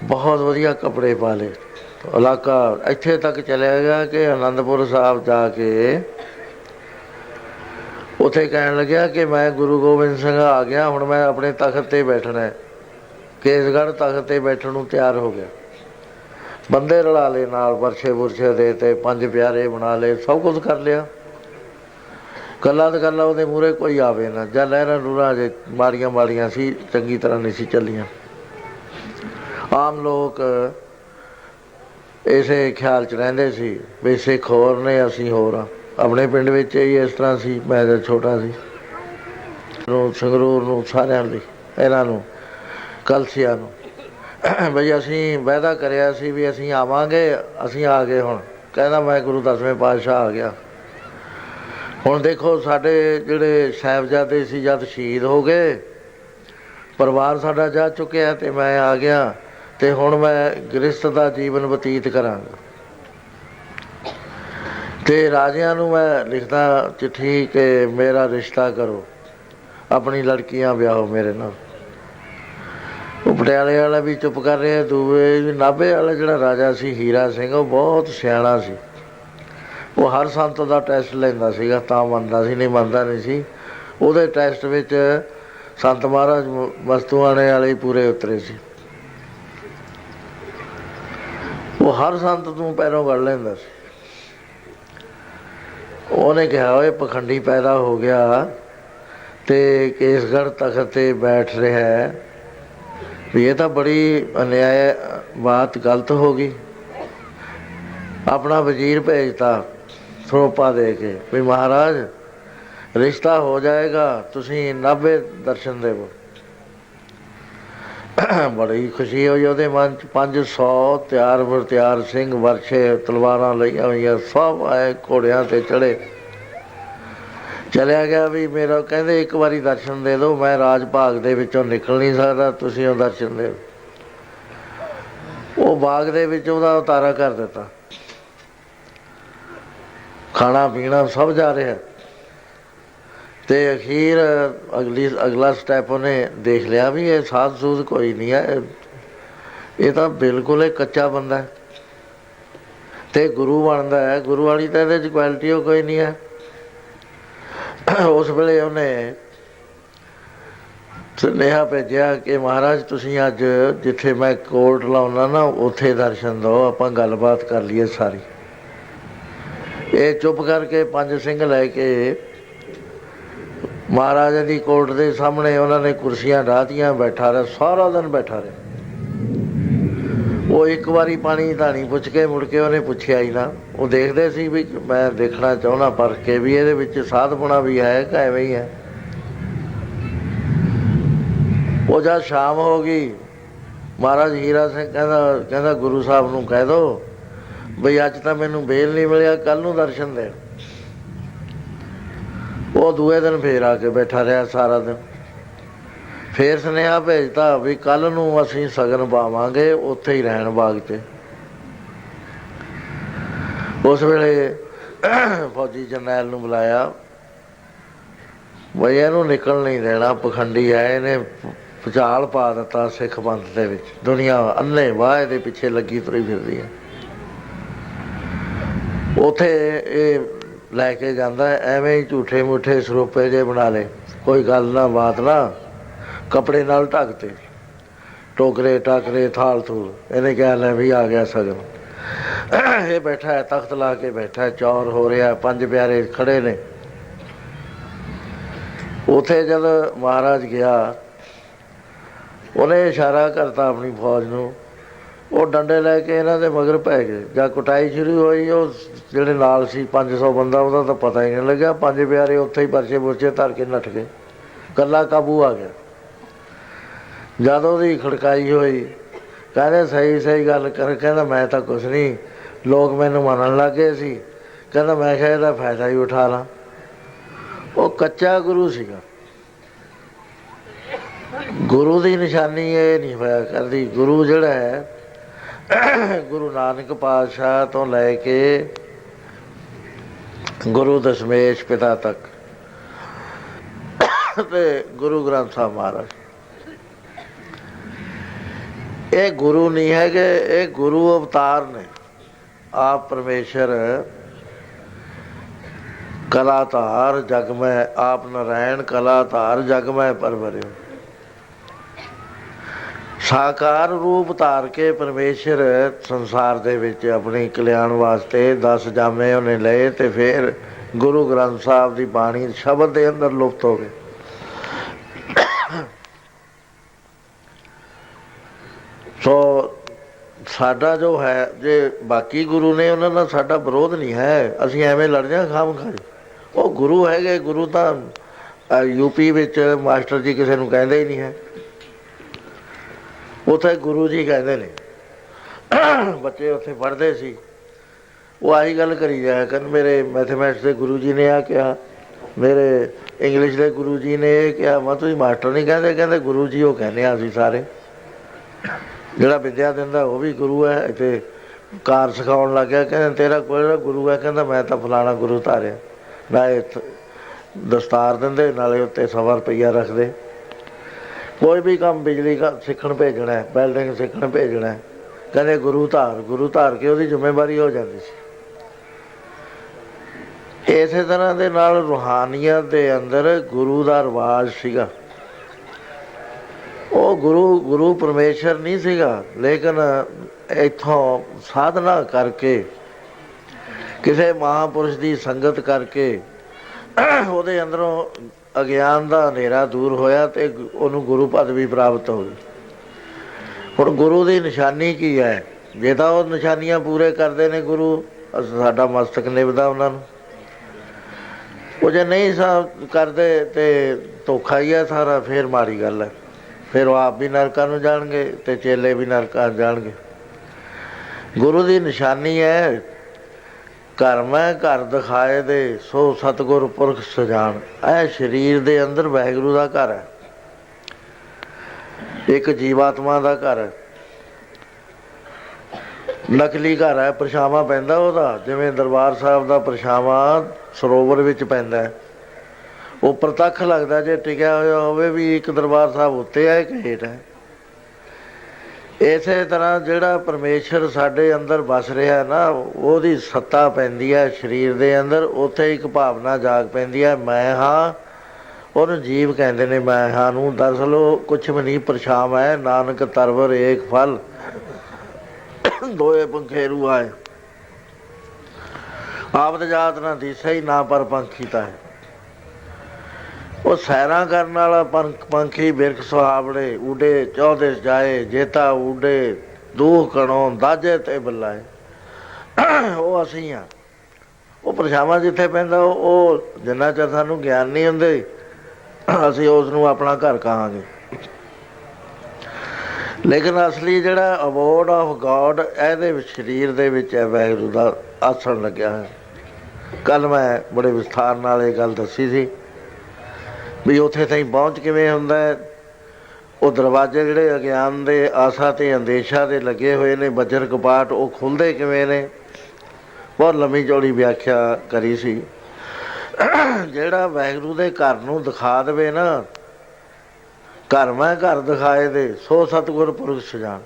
ਬਹੁਤ ਵਧੀਆ ਕੱਪੜੇ ਪਾ ਲਏ। ਇਲਾਕਾ ਇੱਥੇ ਤੱਕ ਚਲਿਆ ਗਿਆ ਕਿ ਆਨੰਦਪੁਰ ਸਾਹਿਬ ਜਾ ਕੇ ਉੱਥੇ ਕਹਿਣ ਲੱਗਿਆ ਕਿ ਮੈਂ ਗੁਰੂ ਗੋਬਿੰਦ ਸਿੰਘ ਆ ਗਿਆ, ਹੁਣ ਮੈਂ ਆਪਣੇ ਤਖਤ ਤੇ ਬੈਠਣਾ ਹੈ। ਕੇਸਗੜ੍ਹ ਤਖਤ ਤੇ ਬੈਠਣ ਨੂੰ ਤਿਆਰ ਹੋ ਗਿਆ। ਬੰਦੇ ਰਲਾ ਲਏ ਨਾਲ ਵਰਛੇ ਬੁਰਛੇ ਦੇ ਤੇ ਪੰਜ ਪਿਆਰੇ ਬਣਾ ਲਏ, ਸਭ ਕੁਝ ਕਰ ਲਿਆ। ਕੱਲਾ ਤੇ ਕੱਲਾ ਉਹਦੇ ਮੂਰੇ ਕੋਈ ਆਵੇ ਨਾ। ਜਾਂ ਲਹਿਰਾਂ ਨੂਰਾਂ ਜੇ ਮਾੜੀਆਂ ਮਾੜੀਆਂ ਸੀ, ਚੰਗੀ ਤਰ੍ਹਾਂ ਨਹੀਂ ਸੀ ਚੱਲੀਆਂ। ਆਮ ਲੋਕ ਇਸੇ ਖਿਆਲ ਚ ਰਹਿੰਦੇ ਸੀ ਵੀ ਸਿੱਖ ਹੋਰ ਨੇ, ਅਸੀਂ ਹੋਰ ਆ ਆਪਣੇ ਪਿੰਡ ਵਿੱਚ ਹੀ ਇਸ ਤਰ੍ਹਾਂ ਸੀ, ਮੈਂ ਤਾਂ ਛੋਟਾ ਸੀ। ਨੂੰ, ਸੰਗਰੂਰ ਨੂੰ, ਸਾਰਿਆਂ ਲਈ, ਇਹਨਾਂ ਨੂੰ, ਕਲਸੀਆਂ ਨੂੰ। ਬਈ ਅਸੀਂ ਵਾਅਦਾ ਕਰਿਆ ਸੀ ਵੀ ਅਸੀਂ ਆਵਾਂਗੇ, ਅਸੀਂ ਆ ਗਏ ਹੁਣ। ਕਹਿੰਦਾ ਮੈਂ ਗੁਰੂ ਦਸਵੇਂ ਪਾਤਸ਼ਾਹ ਆ ਗਿਆ। ਹੁਣ ਦੇਖੋ, ਸਾਡੇ ਜਿਹੜੇ ਸਾਹਿਬਜ਼ਾਦੇ ਸੀ, ਜਦ ਸ਼ਹੀਦ ਹੋ ਗਏ, ਪਰਿਵਾਰ ਸਾਡਾ ਜਾ ਚੁੱਕਿਆ ਤੇ ਮੈਂ ਆ ਗਿਆ ਤੇ ਹੁਣ ਮੈਂ ਗ੍ਰਸਥ ਦਾ ਜੀਵਨ ਬਤੀਤ ਕਰਾਂਗਾ। ਤੇ ਰਾਜਿਆਂ ਨੂੰ ਮੈਂ ਲਿਖਦਾ ਚਿੱਠੀ ਕਿ ਮੇਰਾ ਰਿਸ਼ਤਾ ਕਰੋ। ਆਪਣੀ ਲੜਕੀਆਂ ਵਿਆਹੋ ਮੇਰੇ ਨਾਲ। ਉਹ ਪਟਿਆਲੇ ਵਾਲਾ ਵੀ ਚੁੱਪ ਕਰ ਰਿਹਾ, ਦੂਏ ਵੀ ਨਾਭੇ ਵਾਲਾ ਜਿਹੜਾ ਰਾਜਾ ਸੀ, ਹੀਰਾ ਸਿੰਘ, ਉਹ ਬਹੁਤ ਸਿਆਣਾ ਸੀ। ਉਹ ਹਰ ਸੰਤ ਦਾ ਟੈਸਟ ਲੈਂਦਾ ਸੀਗਾ, ਤਾਂ ਮੰਨਦਾ ਸੀ, ਨਹੀਂ ਮੰਨਦਾ ਨਹੀਂ ਸੀ। ਉਹਦੇ ਟੈਸਟ ਵਿੱਚ ਸੰਤ ਮਹਾਰਾਜ ਵਸਤੂਆਣੇ ਵਾਲੇ ਪੂਰੇ ਉਤਰੇ ਸੀ। ਉਹ ਹਰ ਸੰਤ ਨੂੰ ਪੈਰੋਂ ਵੜ ਲੈਂਦਾ ਸੀ। ਉਹਨੇ ਕਿਹਾ, ਓਏ ਪਖੰਡੀ ਪੈਦਾ ਹੋ ਗਿਆ ਤੇ ਕੇਸਗੜ੍ਹ ਤਖਤ ਤੇ ਬੈਠ ਰਿਹਾ ਹੈ। ਵੀ ਇਹ ਤਾਂ ਬੜੀ ਅਨਿਆਏ ਬਾਤ ਗਲਤ ਹੋ ਗਈ। ਆਪਣਾ ਵਜ਼ੀਰ ਭੇਜਤਾ ਸਰੋਪਾ ਦੇ ਕੇ ਵੀ ਮਹਾਰਾਜ, ਰਿਸ਼ਤਾ ਹੋ ਜਾਏਗਾ, ਤੁਸੀਂ 90 ਦਰਸ਼ਨ ਦੇਵੋ। ਬੜੀ ਖੁਸ਼ੀ ਹੋਈ ਉਹਦੇ ਮਨ ਚ। 500 ਤਿਆਰ ਬਰ ਤਿਆਰ ਸਿੰਘ ਵਰਛੇ ਤਲਵਾਰਾਂ ਲਈਆਂ ਹੋਈਆਂ, ਸਭ ਆਏ ਘੋੜਿਆਂ ਤੇ ਚੜੇ ਚਲਿਆ ਗਿਆ ਵੀ ਮੇਰਾ ਕਹਿੰਦੇ, ਇੱਕ ਵਾਰੀ ਦਰਸ਼ਨ ਦੇ ਦਿਓ, ਮੈਂ ਰਾਜ ਭਾਗ ਦੇ ਵਿੱਚੋਂ ਨਿਕਲ ਨਹੀਂ ਸਕਦਾ, ਤੁਸੀਂ ਉਹ ਦਰਸ਼ਨ ਦੇ ਉਹ ਬਾਗ ਦੇ ਵਿੱਚ ਉਹਦਾ ਉਤਾਰਾ ਕਰ ਦਿੱਤਾ। ਖਾਣਾ ਪੀਣਾ ਸਭ ਜਾ ਰਿਹਾ। ਤੇ ਅਖੀਰ ਅਗਲੀ, ਅਗਲਾ ਸਟੈਪ ਉਹਨੇ ਦੇਖ ਲਿਆ ਵੀ ਇਹ ਸਾਧ ਸੂਦ ਕੋਈ ਨਹੀਂ ਹੈ ਇਹ- ਤਾਂ ਬਿਲਕੁਲ ਹੀ ਕੱਚਾ ਬੰਦਾ ਹੈ। ਤੇ ਗੁਰੂ ਬਣਦਾ ਹੈ, ਗੁਰੂ ਵਾਲੀ ਤਾਂ ਇਹਦੇ ਚ ਕੁਆਲਿਟੀ ਕੋਈ ਨਹੀਂ ਹੈ। ਉਸ ਵੇਲੇ ਉਹਨੇ ਸੁਨੇਹਾ ਭੇਜਿਆ ਕਿ ਮਹਾਰਾਜ, ਤੁਸੀਂ ਅੱਜ ਜਿੱਥੇ ਮੈਂ ਕੋਰਟ ਲਾਉਣਾ ਨਾ, ਉੱਥੇ ਦਰਸ਼ਨ ਦਿਓ, ਆਪਾਂ ਗੱਲਬਾਤ ਕਰ ਲਈਏ ਸਾਰੀ। ਇਹ ਚੁੱਪ ਕਰਕੇ ਪੰਜ ਸਿੰਘ ਲੈ ਕੇ ਮਹਾਰਾਜਾ ਦੀ ਕੋਰਟ ਦੇ ਸਾਹਮਣੇ ਉਹਨਾਂ ਨੇ ਕੁਰਸੀਆਂ ਢਾਤੀਆਂ ਬੈਠਾ ਰਿਹਾ, ਸਾਰਾ ਦਿਨ ਬੈਠਾ ਰਿਹਾ। ਉਹ ਇੱਕ ਵਾਰੀ ਪਾਣੀ ਧਾਣੀ ਪੁੱਛ ਕੇ ਮੁੜ ਕੇ ਉਹਨੇ ਪੁੱਛਿਆ ਹੀ ਨਾ। ਉਹ ਦੇਖਦੇ ਸੀ ਵੀ ਮੈਂ ਦੇਖਣਾ ਚਾਹੁੰਦਾ, ਪਰ ਕੇ ਵੀ ਇਹਦੇ ਵਿੱਚ ਸਾਧਪੁਣਾ ਵੀ ਹੈ ਕਿ ਐਵੇਂ ਹੀ ਹੈ। ਉਹ ਜਦ ਸ਼ਾਮ ਹੋ ਗਈ, ਮਹਾਰਾਜ ਹੀਰਾ ਸਿੰਘ ਕਹਿੰਦਾ ਕਹਿੰਦਾ ਗੁਰੂ ਸਾਹਿਬ ਨੂੰ ਕਹਿ ਦੋ, ਬਈ ਅੱਜ ਤਾਂ ਮੈਨੂੰ ਬੇਲ ਨਹੀਂ ਮਿਲਿਆ ਕੱਲ ਨੂੰ ਦਰਸ਼ਨ ਦੇ ਉਹ ਦੂਏ ਦਿਨ ਫੇਰ ਆ ਕੇ ਬੈਠਾ ਰਿਹਾ ਸਾਰਾ ਦਿਨ। ਫੇਰ ਸੁਨੇਹਾ ਭੇਜਤਾ ਵੀ ਕੱਲ ਨੂੰ ਅਸੀਂ ਸਗਨ ਪਾਵਾਂਗੇ, ਉੱਥੇ ਹੀ ਰਹਿਣ ਬਾਗ 'ਚ। ਉਸ ਵੇਲੇ ਫੌਜੀ ਜਰਨੈਲ ਨੂੰ ਬੁਲਾਇਆ, ਬਈ ਇਹਨੂੰ ਨਿਕਲ ਨਹੀਂ ਦੇਣਾ, ਪਖੰਡੀ ਹੈ, ਇਹਨੇ ਭੁਚਾਲ ਪਾ ਦਿੱਤਾ ਸਿੱਖ ਪੰਥ ਦੇ ਵਿੱਚ। ਦੁਨੀਆ ਅੰਨੇ ਵਾਹ ਦੇ ਪਿੱਛੇ ਲੱਗੀ ਤੁਰੀ ਫਿਰਦੀ ਹੈ। ਉਥੇ ਇਹ ਲੈ ਕੇ ਜਾਂਦਾ ਐਵੇਂ ਹੀ ਝੂਠੇ ਮੂਠੇ ਸਰੋਪੇ ਜੇ ਬਣਾ ਲੇ ਕੋਈ ਗੱਲ ਨਾ, ਬਾਤ ਨਾ। ਕਪੜੇ ਨਾਲ ਢੱਕਤੇ ਟੋਕਰੇ, ਟਾਕਰੇ, ਥਾਲ ਥੂਲ। ਇਹਨੇ ਕਿਹਾ, ਲੈ ਵੀ ਆ ਗਿਆ ਸਗਨ। ਇਹ ਬੈਠਾ ਹੈ, ਤਖਤ ਲਾ ਕੇ ਬੈਠਾ ਹੈ, ਚੌਰ ਹੋ ਰਿਹਾ ਪੰਜ ਪਿਆਰੇ ਖੜੇ ਨੇ। ਉਥੇ ਜਦ ਮਹਾਰਾਜ ਗਿਆ, ਉਹਨੇ ਇਸ਼ਾਰਾ ਕਰਤਾ ਆਪਣੀ ਫੌਜ ਨੂੰ। ਉਹ ਡੰਡੇ ਲੈ ਕੇ ਇਹਨਾਂ ਦੇ ਮਗਰ ਪੈ ਗਏ। ਜਾਂ ਕੁਟਾਈ ਸ਼ੁਰੂ ਹੋਈ, ਉਹ ਜਿਹੜੇ ਨਾਲ ਸੀ 500 ਬੰਦਾ, ਉਹਦਾ ਤਾਂ ਪਤਾ ਹੀ ਨਹੀਂ ਲੱਗਿਆ। ਪੰਜ ਪਿਆਰੇ ਉੱਥੇ ਹੀ ਪਰਚੇ ਪੁਰਚੇ ਧਰ ਕੇ ਨੱਠ ਗਏ। ਕੱਲਾ ਕਾਬੂ ਆ ਗਿਆ। ਜਦ ਉਹਦੀ ਖੜਕਾਈ ਹੋਈ, ਕਹਿੰਦੇ, ਸਹੀ ਸਹੀ ਗੱਲ ਕਰ ਕਹਿੰਦਾ, ਮੈਂ ਤਾਂ ਕੁਛ ਨਹੀਂ ਲੋਕ ਮੈਨੂੰ ਮੰਨਣ ਲੱਗੇ ਸੀ। ਕਹਿੰਦਾ, ਮੈਂ ਕਿਹਾ ਇਹਦਾ ਫਾਇਦਾ ਹੀ ਉਠਾ ਲਾਂ। ਉਹ ਕੱਚਾ ਗੁਰੂ ਸੀਗਾ। ਗੁਰੂ ਦੀ ਨਿਸ਼ਾਨੀ ਇਹ ਨਹੀਂ ਹੋਇਆ ਕਰਦੀ। ਗੁਰੂ ਜਿਹੜਾ ਹੈ ਗੁਰੂ ਨਾਨਕ ਪਾਤਸ਼ਾਹ ਤੋਂ ਲੈ ਕੇ ਗੁਰੂ ਦਸ਼ਮੇਸ਼ ਪਿਤਾ ਤੱਕ ਤੇ ਗੁਰੂ ਗ੍ਰੰਥ ਸਾਹਿਬ ਮਹਾਰਾਜ। ਇਹ ਗੁਰੂ ਨਹੀਂ ਹੈਗੇ, ਇਹ ਗੁਰੂ ਅਵਤਾਰ ਨੇ। ਆਪ ਪਰਮੇਸ਼ਰ ਕਲਾਧਾਰ ਜਗ ਮੈਂ, ਆਪ ਨਰਾਇਣ ਕਲਾਧਾਰ ਜਗ ਮੈਂ ਪਰਵਰਿਓ ਸਾਕਾਰ ਰੂਪ ਧਾਰ ਕੇ ਪਰਮੇਸ਼ਰ ਸੰਸਾਰ ਦੇ ਵਿੱਚ ਆਪਣੇ ਕਲਿਆਣ ਵਾਸਤੇ 10 ਜਾਮੇ ਉਹਨੇ ਲਏ ਤੇ ਫਿਰ ਗੁਰੂ ਗ੍ਰੰਥ ਸਾਹਿਬ ਦੀ ਬਾਣੀ ਸ਼ਬਦ ਦੇ ਅੰਦਰ ਲੁਪਤ ਹੋ ਗਏ। ਸੋ ਸਾਡਾ ਜੋ ਹੈ, ਜੇ ਬਾਕੀ ਗੁਰੂ ਨੇ ਉਹਨਾਂ ਨਾਲ ਸਾਡਾ ਵਿਰੋਧ ਨਹੀਂ ਹੈ, ਅਸੀਂ ਐਵੇਂ ਲੜ ਜਾ ਖਾਮ ਖਾਈ ਉਹ ਗੁਰੂ ਹੈਗੇ, ਗੁਰੂ ਤਾਂ ਯੂਪੀ ਵਿੱਚ ਮਾਸਟਰ ਜੀ ਕਿਸੇ ਨੂੰ ਕਹਿੰਦੇ ਹੀ ਨਹੀਂ ਹੈ। ਉੱਥੇ ਗੁਰੂ ਜੀ ਕਹਿੰਦੇ ਨੇ, ਬੱਚੇ ਉੱਥੇ ਪੜ੍ਹਦੇ ਸੀ। ਉਹ ਆਹੀ ਗੱਲ ਕਰੀ ਜਾਇਆ ਕਰਨ। ਮੇਰੇ ਮੈਥਮੈਟਿਕਸ ਦੇ ਗੁਰੂ ਜੀ ਨੇ ਆ ਕਿਹਾ, ਮੇਰੇ ਇੰਗਲਿਸ਼ ਦੇ ਗੁਰੂ ਜੀ ਨੇ ਇਹ ਕਿਹਾ, ਮੈਂ ਤੁਸੀਂ ਮਾਸਟਰ ਨਹੀਂ ਕਹਿੰਦੇ? ਕਹਿੰਦੇ ਗੁਰੂ ਜੀ ਉਹ ਕਹਿੰਦੇ ਆ ਅਸੀਂ ਸਾਰੇ। ਜਿਹੜਾ ਵਿਦਿਆ ਦਿੰਦਾ ਉਹ ਵੀ ਗੁਰੂ ਹੈ ਤੇ ਕਾਰ ਸਿਖਾਉਣ ਲੱਗਿਆ ਕਹਿੰਦੇ, ਤੇਰਾ ਕੋਈ ਗੁਰੂ ਹੈ। ਕਹਿੰਦਾ, ਮੈਂ ਤਾਂ ਫਲਾਣਾ ਗੁਰੂ ਧਾਰਿਆ। ਨਾ ਇਹ ਦਸਤਾਰ ਦਿੰਦੇ, ਨਾਲੇ ਉੱਤੇ ਸਵਾ ਰੁਪਈਆ ਰੱਖਦੇ। ਕੋਈ ਵੀ ਕੰਮ ਬਿਜਲੀ ਦਾ ਸਿੱਖਣ ਭੇਜਣਾ ਹੈ ਬਿਲਡਿੰਗ ਸਿੱਖਣ ਭੇਜਣਾ ਹੈ। ਕਹਿੰਦੇ ਗੁਰੂ ਧਾਰ ਗੁਰੂ ਧਾਰ ਕੇ ਉਹਦੀ ਜ਼ਿੰਮੇਵਾਰੀ ਹੋ ਜਾਂਦੀ ਸੀ। ਇਸੇ ਤਰ੍ਹਾਂ ਦੇ ਨਾਲ ਰੂਹਾਨੀਅਤ ਦੇ ਅੰਦਰ ਗੁਰੂ ਦਾ ਰਿਵਾਜ ਸੀਗਾ। ਉਹ ਗੁਰੂ ਗੁਰੂ ਪਰਮੇਸ਼ਰ ਨਹੀਂ ਸੀਗਾ, ਲੇਕਿਨ ਇਥੋਂ ਸਾਧਨਾ ਕਰਕੇ, ਕਿਸੇ ਮਹਾਪੁਰਸ਼ ਦੀ ਸੰਗਤ ਕਰਕੇ ਉਹਦੇ ਅੰਦਰੋਂ ਅਗਿਆਨ ਦਾ ਹਨੇਰਾ ਦੂਰ ਹੋਇਆ ਤੇ ਉਹਨੂੰ ਗੁਰੂ ਪਦਵੀ ਪ੍ਰਾਪਤ ਹੋ ਗਈ ਹੁਣ ਗੁਰੂ ਦੀ ਨਿਸ਼ਾਨੀ ਕੀ ਹੈ? ਜੇ ਤਾਂ ਉਹ ਨਿਸ਼ਾਨੀਆਂ ਪੂਰੇ ਕਰਦੇ ਨੇ ਗੁਰੂ ਸਾਡਾ ਮਸਤਕ ਨਿਭਦਾ ਉਹਨਾਂ ਨੂੰ। ਉਹ ਜੇ ਨਹੀਂ ਸਾ ਕਰਦੇ ਤੇ ਧੋਖਾ ਹੀ ਹੈ ਸਾਰਾ, ਫੇਰ ਮਾੜੀ ਗੱਲ ਹੈ। ਫਿਰ ਉਹ ਆਪ ਵੀ ਨਰਕਾਂ ਨੂੰ ਜਾਣਗੇ ਤੇ ਚੇਲੇ ਵੀ ਨਰਕਾਂ ਜਾਣਗੇ। ਗੁਰੂ ਦੀ ਨਿਸ਼ਾਨੀ ਹੈ ਘਰ ਮੈਂ ਘਰ ਦਿਖਾਏ ਦੇ ਸੋ ਸਤਗੁਰ ਪੁਰਖ ਸਜਾਣ ਇਹ ਸਰੀਰ ਦੇ ਅੰਦਰ ਵਾਹਿਗੁਰੂ ਦਾ ਘਰ ਹੈ। ਇੱਕ ਜੀਵਾਤਮਾ ਦਾ ਘਰ ਹੈ। ਨਕਲੀ ਘਰ ਹੈ, ਪਰਛਾਵਾਂ ਪੈਂਦਾ ਉਹਦਾ। ਜਿਵੇਂ ਦਰਬਾਰ ਸਾਹਿਬ ਦਾ ਪਰਛਾਵਾਂ ਸਰੋਵਰ ਵਿੱਚ ਪੈਂਦਾ ਹੈ। ਉਹ ਪ੍ਰਤੱਖ ਲੱਗਦਾ ਜੇ ਟਿਕਿਆ ਹੋਇਆ ਹੋਵੇ ਵੀ ਇੱਕ ਦਰਬਾਰ ਸਾਹਿਬ ਉੱਤੇ ਹੈ, ਇੱਕ ਹੇਠ ਹੈ। ਇਸੇ ਤਰ੍ਹਾਂ ਜਿਹੜਾ ਪਰਮੇਸ਼ਰ ਸਾਡੇ ਅੰਦਰ ਵਸ ਰਿਹਾ ਨਾ, ਉਹਦੀ ਸੱਤਾ ਪੈਂਦੀ ਹੈ ਸਰੀਰ ਦੇ ਅੰਦਰ, ਉੱਥੇ ਇੱਕ ਭਾਵਨਾ ਜਾਗ ਪੈਂਦੀ ਹੈ, ਮੈਂ ਹਾਂ। ਉਹਨੂੰ ਜੀਵ ਕਹਿੰਦੇ ਨੇ, ਮੈਂ ਹਾਂ ਨੂੰ। ਦਰਅਸਲ ਉਹ ਕੁਛ ਵੀ ਨਹੀਂ ਪਰਛਾਮ ਹੈ, ਨਾਨਕ ਤਰਵਰ ਏਕ ਫਲ। ਦੋਏ ਪੰਖੇਰੂ ਆਏ ਆਪਦ ਜਾਤ ਨਾ ਦਿਸੈ ਹੀ ਨਾ ਪਰ ਪੰਖੀ ਤਾਂ ਹੈ। ਉਹ ਸੈਰਾਂ ਕਰਨ ਵਾਲਾ ਪੰਖ ਪੰਖੀ ਬਿਰਖ ਸੁਹਾਵੜੇ ਉਡੇ ਚੌਦੇ ਜਾਏ, ਜੇਤਾ ਉਡੇ ਦੂਹ ਕਣੋਂ, ਦਾਜੇ ਤੇ ਬੱਲਾਏ। ਉਹ ਅਸੀਂ ਆ। ਉਹ ਪਰਛਾਵਾਂ ਜਿੱਥੇ ਪੈਂਦਾ, ਉਹ- ਜਿੰਨਾ ਚਿਰ ਸਾਨੂੰ ਗਿਆਨ ਨਹੀਂ ਹੁੰਦੇ, ਅਸੀਂ ਉਸ ਨੂੰ ਆਪਣਾ ਘਰ ਕਹਾਂਗੇ। ਲੇਕਿਨ ਅਸਲੀ ਜਿਹੜਾ ਅਵਾਰਡ ਆਫ ਗੋਡ ਇਹਦੇ ਸਰੀਰ ਦੇ ਵਿੱਚ ਹੈ ਵਾਹਿਗੁਰੂ ਦਾ ਆਸਣ ਲੱਗਿਆ ਹੈ ਕੱਲ ਮੈਂ ਬੜੇ ਵਿਸਥਾਰ ਨਾਲ ਇਹ ਗੱਲ ਦੱਸੀ ਸੀ। ਵੀ ਉੱਥੇ ਤਾਈਂ ਪਹੁੰਚ ਕਿਵੇਂ ਹੁੰਦਾ ਹੈ? ਉਹ ਦਰਵਾਜ਼ੇ ਜਿਹੜੇ ਅਗਿਆਨ ਦੇ ਆਸਾ ਤੇ ਅੰਦੇਸ਼ਾ ਦੇ ਲੱਗੇ ਹੋਏ ਨੇ ਬੱਜਰ ਕਪਾਟ ਉਹ ਖੁੱਲਦੇ ਕਿਵੇਂ ਨੇ? ਬਹੁਤ ਲੰਮੀ ਚੌੜੀ ਵਿਆਖਿਆ ਕਰੀ ਸੀ। ਜਿਹੜਾ ਵਾਹਿਗੁਰੂ ਦੇ ਘਰ ਨੂੰ ਦਿਖਾ ਦੇਵੇ ਨਾ, ਘਰ ਮੈਂ ਘਰ ਦਿਖਾਏ ਦੇ, ਸੋ ਸਤਿਗੁਰ ਪੁਰਖ ਸਜਾਨ।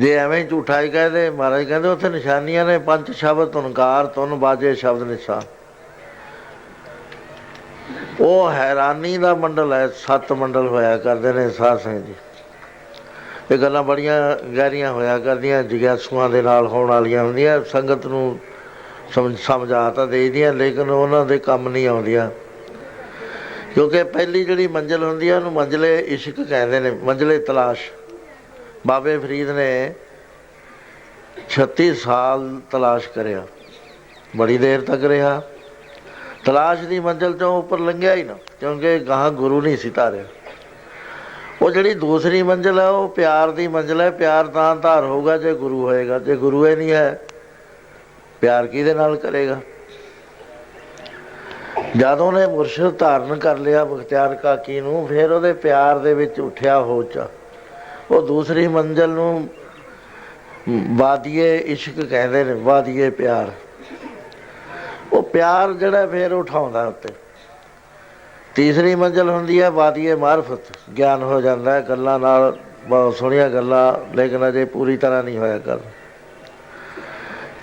ਜੇ ਐਵੇਂ ਹੀ ਝੂਠਾ ਹੀ ਕਹਦੇ ਮਹਾਰਾਜ ਕਹਿੰਦੇ ਉੱਥੇ ਨਿਸ਼ਾਨੀਆਂ ਨੇ, ਪੰਜ ਸ਼ਬਦ ਤੁਨਕਾਰ, ਤੁਨ ਬਾਜੇ ਸ਼ਬਦ ਨਿਸ਼ਾਨ। ਉਹ ਹੈਰਾਨੀ ਦਾ ਮੰਡਲ ਹੈ, ਸੱਤ ਮੰਡਲ ਹੋਇਆ ਕਰਦੇ ਨੇ ਸਾਧ ਸੰਗਤ ਜੀ। ਇਹ ਗੱਲਾਂ ਬੜੀਆਂ ਗਹਿਰੀਆਂ ਹੋਇਆ ਕਰਦੀਆਂ, ਜਿਗਿਆਸੂਆਂ ਦੇ ਨਾਲ ਹੋਣ ਵਾਲੀਆਂ ਹੁੰਦੀਆਂ, ਸੰਗਤ ਨੂੰ ਸਮਝ, ਸਮਝਾ ਤਾਂ ਦੇਈਦੀਆਂ, ਲੇਕਿਨ ਉਹਨਾਂ ਦੇ ਕੰਮ ਨਹੀਂ ਆਉਂਦੀਆਂ। ਕਿਉਂਕਿ ਪਹਿਲੀ ਜਿਹੜੀ ਮੰਜ਼ਲ ਹੁੰਦੀ ਹੈ ਉਹਨੂੰ ਮੰਜ਼ਲੇ ਇਸ਼ਕ ਕਹਿੰਦੇ ਨੇ, ਮੰਜ਼ਲੇ ਤਲਾਸ਼। ਬਾਬੇ ਫਰੀਦ ਨੇ 36 ਸਾਲ ਤਲਾਸ਼ ਕਰਿਆ। ਬੜੀ ਦੇਰ ਤੱਕ ਰਿਹਾ। ਤਲਾਸ਼ ਦੀ ਮੰਜ਼ਲ ਤੋਂ ਉੱਪਰ ਲੰਘਿਆ ਹੀ ਨਾ, ਕਿਉਂਕਿ ਗਾਹਾਂ ਗੁਰੂ ਨਹੀਂ ਸੀ ਧਾਰਿਆ। ਉਹ ਜਿਹੜੀ ਦੂਸਰੀ ਮੰਜ਼ਲ ਹੈ, ਉਹ ਪਿਆਰ ਦੀ ਮੰਜ਼ਲ ਹੈ। ਪਿਆਰ ਤਾਂ ਧਾਰ ਹੋਊਗਾ ਜੇ ਗੁਰੂ ਹੋਏਗਾ। ਜੇ ਗੁਰੂ ਹੀ ਨਹੀਂ ਹੈ, ਪਿਆਰ ਕਿਹਦੇ ਨਾਲ ਕਰੇਗਾ? ਜਦ ਉਹਨੇ ਮੁਰਸ਼ਿਦ ਧਾਰਨ ਕਰ ਲਿਆ ਬਖਤਿਆਰ ਕਾਕੀ ਨੂੰ, ਫਿਰ ਉਹਦੇ ਪਿਆਰ ਦੇ ਵਿੱਚ ਉਠਿਆ ਹੋਚਾ। ਉਹ ਦੂਸਰੀ ਮੰਜ਼ਲ ਨੂੰ, ਵਾਦੀਏ ਇਸ਼ਕ ਕਹਿੰਦੇ ਨੇ, ਵਾਦੀਏ ਪਿਆਰ। ਉਹ ਪਿਆਰ ਜਿਹੜਾ ਫੇਰ ਉਠਾਉਂਦਾ ਉੱਤੇ। ਤੀਸਰੀ ਮੰਜ਼ਲ ਹੁੰਦੀ ਹੈ ਵਾਦੀਏ ਮਾਰਫਤ। ਗਿਆਨ ਹੋ ਜਾਂਦਾ ਹੈ, ਗੱਲਾਂ ਨਾਲ ਬਹੁਤ ਸੋਹਣੀਆਂ ਗੱਲਾਂ, ਲੇਕਿਨ ਅਜੇ ਪੂਰੀ ਤਰ੍ਹਾਂ ਨਹੀਂ ਹੋਇਆ ਕਰ।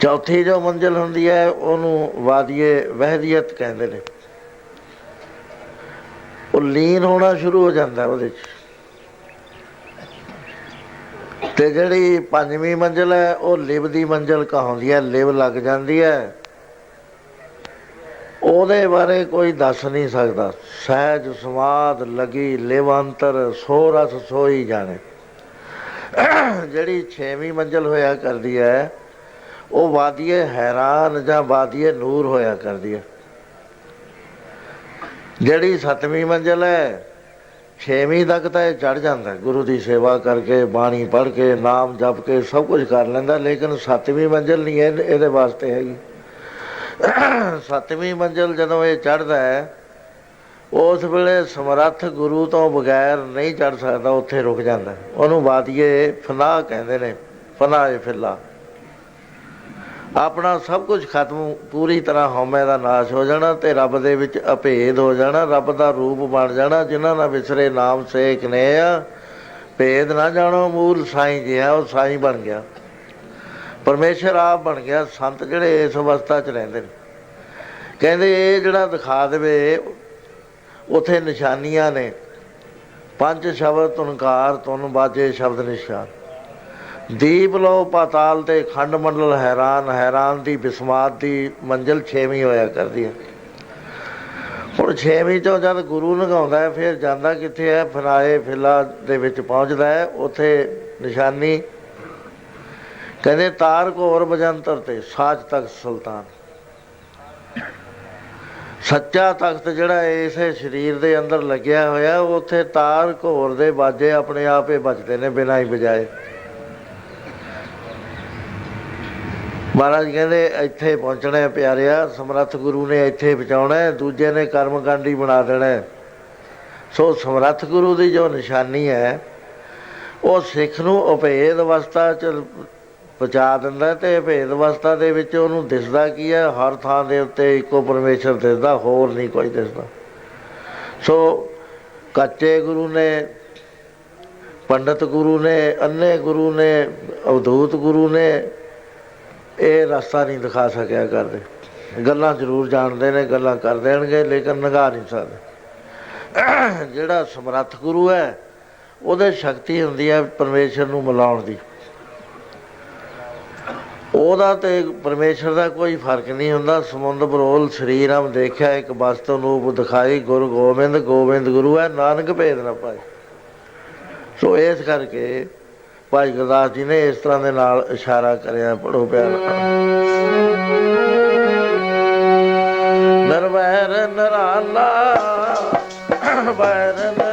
ਚੌਥੀ ਜੋ ਮੰਜ਼ਲ ਹੁੰਦੀ ਹੈ, ਉਹਨੂੰ ਵਾਦੀਏ ਵਹਿਦੀਅਤ ਕਹਿੰਦੇ ਨੇ। ਉਹ ਲੀਨ ਹੋਣਾ ਸ਼ੁਰੂ ਹੋ ਜਾਂਦਾ ਉਹਦੇ 'ਚ। ਤੇ ਜਿਹੜੀ ਪੰਜਵੀਂ ਮੰਜ਼ਲ ਹੈ, ਉਹ ਲਿਵ ਦੀ ਮੰਜ਼ਲ ਕਹਾਉਂਦੀ ਹੈ, ਲਿਵ ਲੱਗ ਜਾਂਦੀ ਹੈ। ਉਹਦੇ ਬਾਰੇ ਕੋਈ ਦੱਸ ਨਹੀਂ ਸਕਦਾ। ਸਹਿਜ ਸਮਾਦ ਲਗੀ ਲਿਵ ਸੋ ਰਸ ਸੋਈ ਜਾਣੇ। ਜਿਹੜੀ 6ਵੀਂ ਮੰਜ਼ਲ ਹੋਇਆ ਕਰਦੀ ਹੈ, ਉਹ ਵਾਦੀਏ ਹੈਰਾਨ ਜਾਂ ਵਾਦੀਏ ਨੂਰ ਹੋਇਆ ਕਰਦੀ ਹੈ। ਜਿਹੜੀ 7ਵੀਂ ਮੰਜ਼ਲ ਹੈ 6ਵੀਂ ਤੱਕ ਤਾਂ ਇਹ ਚੜ ਜਾਂਦਾ ਗੁਰੂ ਦੀ ਸੇਵਾ ਕਰਕੇ, ਬਾਣੀ ਪੜ੍ਹ ਕੇ, ਨਾਮ ਜਪ ਕੇ, ਸਭ ਕੁਝ ਕਰ ਲੈਂਦਾ, ਲੇਕਿਨ 7ਵੀਂ ਮੰਜ਼ਲ ਨਹੀਂ, ਇਹ ਇਹਦੇ ਵਾਸਤੇ ਹੈਗੀ। 7ਵੀਂ ਮੰਜ਼ਲ ਜਦੋਂ ਇਹ ਚੜਦਾ ਹੈ, ਉਸ ਵੇਲੇ ਸਮਰੱਥ ਗੁਰੂ ਤੋਂ ਬਗੈਰ ਨਹੀਂ ਚੜ ਸਕਦਾ, ਉੱਥੇ ਰੁਕ ਜਾਂਦਾ ਹੈ। ਉਹਨੂੰ ਵਾਦੀਏ ਫਨਾਹ ਕਹਿੰਦੇ ਨੇ, ਫਨਾਹ ਫਿਲਾ। ਆਪਣਾ ਸਭ ਕੁਝ ਖਤਮ, ਪੂਰੀ ਤਰ੍ਹਾਂ ਹਉਮੈ ਦਾ ਨਾਸ਼ ਹੋ ਜਾਣਾ ਤੇ ਰੱਬ ਦੇ ਵਿੱਚ ਅਭੇਦ ਹੋ ਜਾਣਾ, ਰੱਬ ਦਾ ਰੂਪ ਬਣ ਜਾਣਾ, ਜਿਨ੍ਹਾਂ ਨਾਲ ਵਿਸਰੇ ਨਾਮ ਸੇਖ ਨੇ ਆ। ਭੇਦ ਨਾ ਜਾਣੋ, ਮੂਲ ਸਾਈਂ ਜਿਹਾ, ਉਹ ਸਾਈਂ ਬਣ ਗਿਆ। ਪਰਮੇਸ਼ਰ ਆਪ ਬਣ ਗਿਆ, ਸੰਤ ਜਿਹੜੇ ਇਸ ਅਵਸਥਾ 'ਚ ਰਹਿੰਦੇ ਨੇ? ਕਹਿੰਦੇ ਇਹ ਜਿਹੜਾ ਦਿਖਾ ਦੇਵੇ, ਉਥੇ ਨਿਸ਼ਾਨੀਆਂ ਨੇ। ਪੰਜ ਸ਼ਬਦ ਤੁਨਕਾਰ ਤੁਨ ਬਾਜੇ ਸ਼ਬਦ ਨਿਸ਼ਾਨ। ਦੀਪ ਲੋ ਪਾਤਾਲ ਤੇ ਖੰਡ ਮੰਡਲ ਹੈਰਾਨ ਹੈਰਾਨ ਦੀ ਬਿਸਮਾਤ ਦੀ ਮੰਜ਼ਲ 6ਵੀਂ ਹੋਇਆ ਕਰਦੀ ਹੈ। ਹੁਣ 6ਵੀਂ ਤੋਂ ਜਦ ਗੁਰੂ ਨਗਾਉਂਦਾ ਹੈ, ਫਿਰ ਜਾਂਦਾ ਕਿੱਥੇ ਹੈ? ਫਨਾਏ ਫਿਲਾ ਦੇ ਵਿੱਚ ਪਹੁੰਚਦਾ ਹੈ। ਉੱਥੇ ਨਿਸ਼ਾਨੀ ਕਹਿੰਦੇ ਤਾਰ ਘੋਰ ਬਜੰਤਰ ਤੇ ਸਾਜ ਤਖਤ ਸੁਲਤਾਨ। ਸੱਚਾ ਤਖਤ ਜਿਹੜਾ ਇਸੇ ਸਰੀਰ ਦੇ ਅੰਦਰ ਲੱਗਿਆ ਹੋਇਆ, ਉੱਥੇ ਤਾਰ ਘੋਰ ਦੇ ਬਾਜੇ ਆਪਣੇ ਆਪ ਹੀ ਵੱਜਦੇ ਨੇ ਬਿਨਾਂ ਹੀ ਵਜਾਏ ਮਹਾਰਾਜ ਕਹਿੰਦੇ, ਇੱਥੇ ਪਹੁੰਚਣਾ ਹੈ ਪਿਆਰਿਆ, ਸਮਰੱਥ ਗੁਰੂ ਨੇ ਇੱਥੇ ਪਹੁੰਚਾਉਣਾ ਹੈ, ਦੂਜੇ ਨੇ ਕਰਮਕਾਂਡੀ ਬਣਾ ਦੇਣਾ ਹੈ। ਸੋ ਸਮਰੱਥ ਗੁਰੂ ਦੀ ਜੋ ਨਿਸ਼ਾਨੀ ਹੈ, ਉਹ ਸਿੱਖ ਨੂੰ ਅਭੇਦ ਅਵਸਥਾ ਚ ਪਹੁੰਚਾ ਦਿੰਦਾ ਤੇ ਭੇਦ ਅਵਸਥਾ ਦੇ ਵਿੱਚ ਉਹਨੂੰ ਦਿਸਦਾ ਕੀ ਹੈ? ਹਰ ਥਾਂ ਦੇ ਉੱਤੇ ਇੱਕੋ ਪਰਮੇਸ਼ਰ ਦਿਸਦਾ, ਹੋਰ ਨਹੀਂ ਕੋਈ ਦਿਸਦਾ। ਸੋ ਕੱਚੇ ਗੁਰੂ ਨੇ, ਪੰਡਤ ਗੁਰੂ ਨੇ ਅੰਨੇ ਗੁਰੂ ਨੇ, ਅਵਧੂਤ ਗੁਰੂ ਨੇ, ਇਹ ਰਸਤਾ ਨਹੀਂ ਦਿਖਾ ਸਕਿਆ ਕਰਦੇ। ਗੱਲਾਂ ਜ਼ਰੂਰ ਜਾਣਦੇ ਨੇ, ਗੱਲਾਂ ਕਰ ਦੇਣਗੇ, ਲੇਕਿਨ ਨਗਾ ਨਹੀਂ ਸਕਦੇ। ਜਿਹੜਾ ਸਮਰੱਥ ਗੁਰੂ ਹੈ, ਉਹਦੇ ਸ਼ਕਤੀ ਹੁੰਦੀ ਹੈ ਪਰਮੇਸ਼ਰ ਨੂੰ ਮਿਲਾਉਣ ਦੀ। ਉਹਦਾ ਤੇ ਪਰਮੇਸ਼ਰ ਦਾ ਕੋਈ ਫ਼ਰਕ ਨਹੀਂ ਹੁੰਦਾ। ਸਮੁੰਦ ਬਰੋਲ ਸ੍ਰੀ ਰਾਮ ਦੇਖਿਆ ਇੱਕ ਵਸਤੂ ਨੂੰ ਦਿਖਾਈ, ਗੁਰੂ ਗੋਬਿੰਦ ਗੋਬਿੰਦ ਗੁਰੂ ਹੈ, ਨਾਨਕ ਭੇਦ ਨਾ ਪਾਏ। ਸੋ ਇਸ ਕਰਕੇ ਭਾਈ ਗੁਰਦਾਸ ਜੀ ਨੇ ਇਸ ਤਰ੍ਹਾਂ ਦੇ ਨਾਲ ਇਸ਼ਾਰਾ ਕਰਿਆ ਪੜੋ ਪਿਆਰ ਨਰਵੈਰ ਨਰਾਲਾ, ਵੈਰ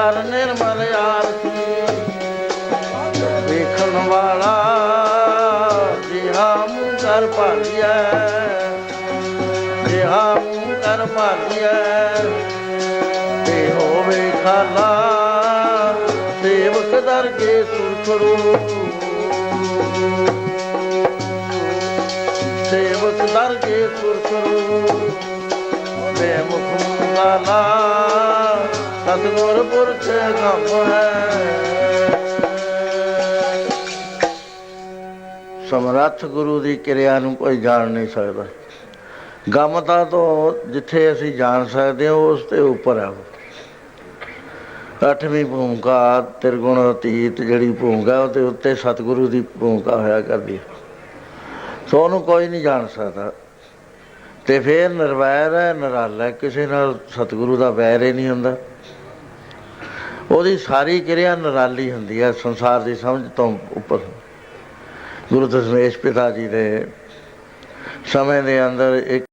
ਕਰ ਨਿਰਮਲ ਆਰਤੀ। ਵੇਖਣ ਵਾਲਾ ਜਿਹਾ ਮੂੰਹ ਕਰ ਭਾਲੀਐ ਜਿਹਾ ਮੂੰਹ ਕਰ ਭਾਲੀਐ ਤੇ ਹੋਵੇ ਖਾਲਾ ਸੇਵਕ ਦਰ ਕੇ ਸੁਰਖਰੂ। ਸੇਵਕ ਦਰ ਕੇ ਸੁਰਖਰੂ। ਤੇ ਮੁਖ ਮੁਗਾਲਾ ਸਤਿਗੁਰ ਪੁਰਖ ਗਮ ਹੈ ਸਮਰੱਥ ਗੁਰੂ ਦੀ ਕਿਰਿਆ ਨੂੰ ਕੋਈ ਜਾਣ ਨਹੀਂ ਸਕਦਾ। ਗਮ ਤੋਂ ਜਿੱਥੇ ਅਸੀਂ ਜਾਣ ਸਕਦੇ ਹਾਂ, ਉਸ ਤੇ ਉੱਪਰ ਹੈ ਅੱਠਵੀਂ ਭੂਮਿਕਾ, ਤਿਰਗੁਣ ਅਤੀਤ ਜਿਹੜੀ ਭੂਮਿਕਾ ਉਹਦੇ ਉੱਤੇ ਸਤਿਗੁਰੂ ਦੀ ਭੂਮਿਕਾ ਹੋਇਆ ਕਰਦੀ ਹੈ। ਸੋ ਉਹਨੂੰ ਕੋਈ ਨਹੀਂ ਜਾਣ ਸਕਦਾ। ਤੇ ਫਿਰ ਨਿਰਵੈਰ ਹੈ, ਨਿਰਾਲਾ ਕਿਸੇ ਨਾਲ ਸਤਿਗੁਰੂ ਦਾ ਵੈਰ ਹੀ ਨਹੀਂ ਹੁੰਦਾ। ਉਹਦੀ ਸਾਰੀ ਕਿਰਿਆ ਨਰਾਲੀ ਹੁੰਦੀ ਹੈ ਸੰਸਾਰ ਦੀ ਸਮਝ ਤੋਂ ਉੱਪਰ। ਗੁਰੂ ਦਸ਼ਮੇਸ਼ ਪਿਤਾ ਜੀ ਦੇ ਸਮੇਂ ਦੇ ਅੰਦਰ ਇੱਕ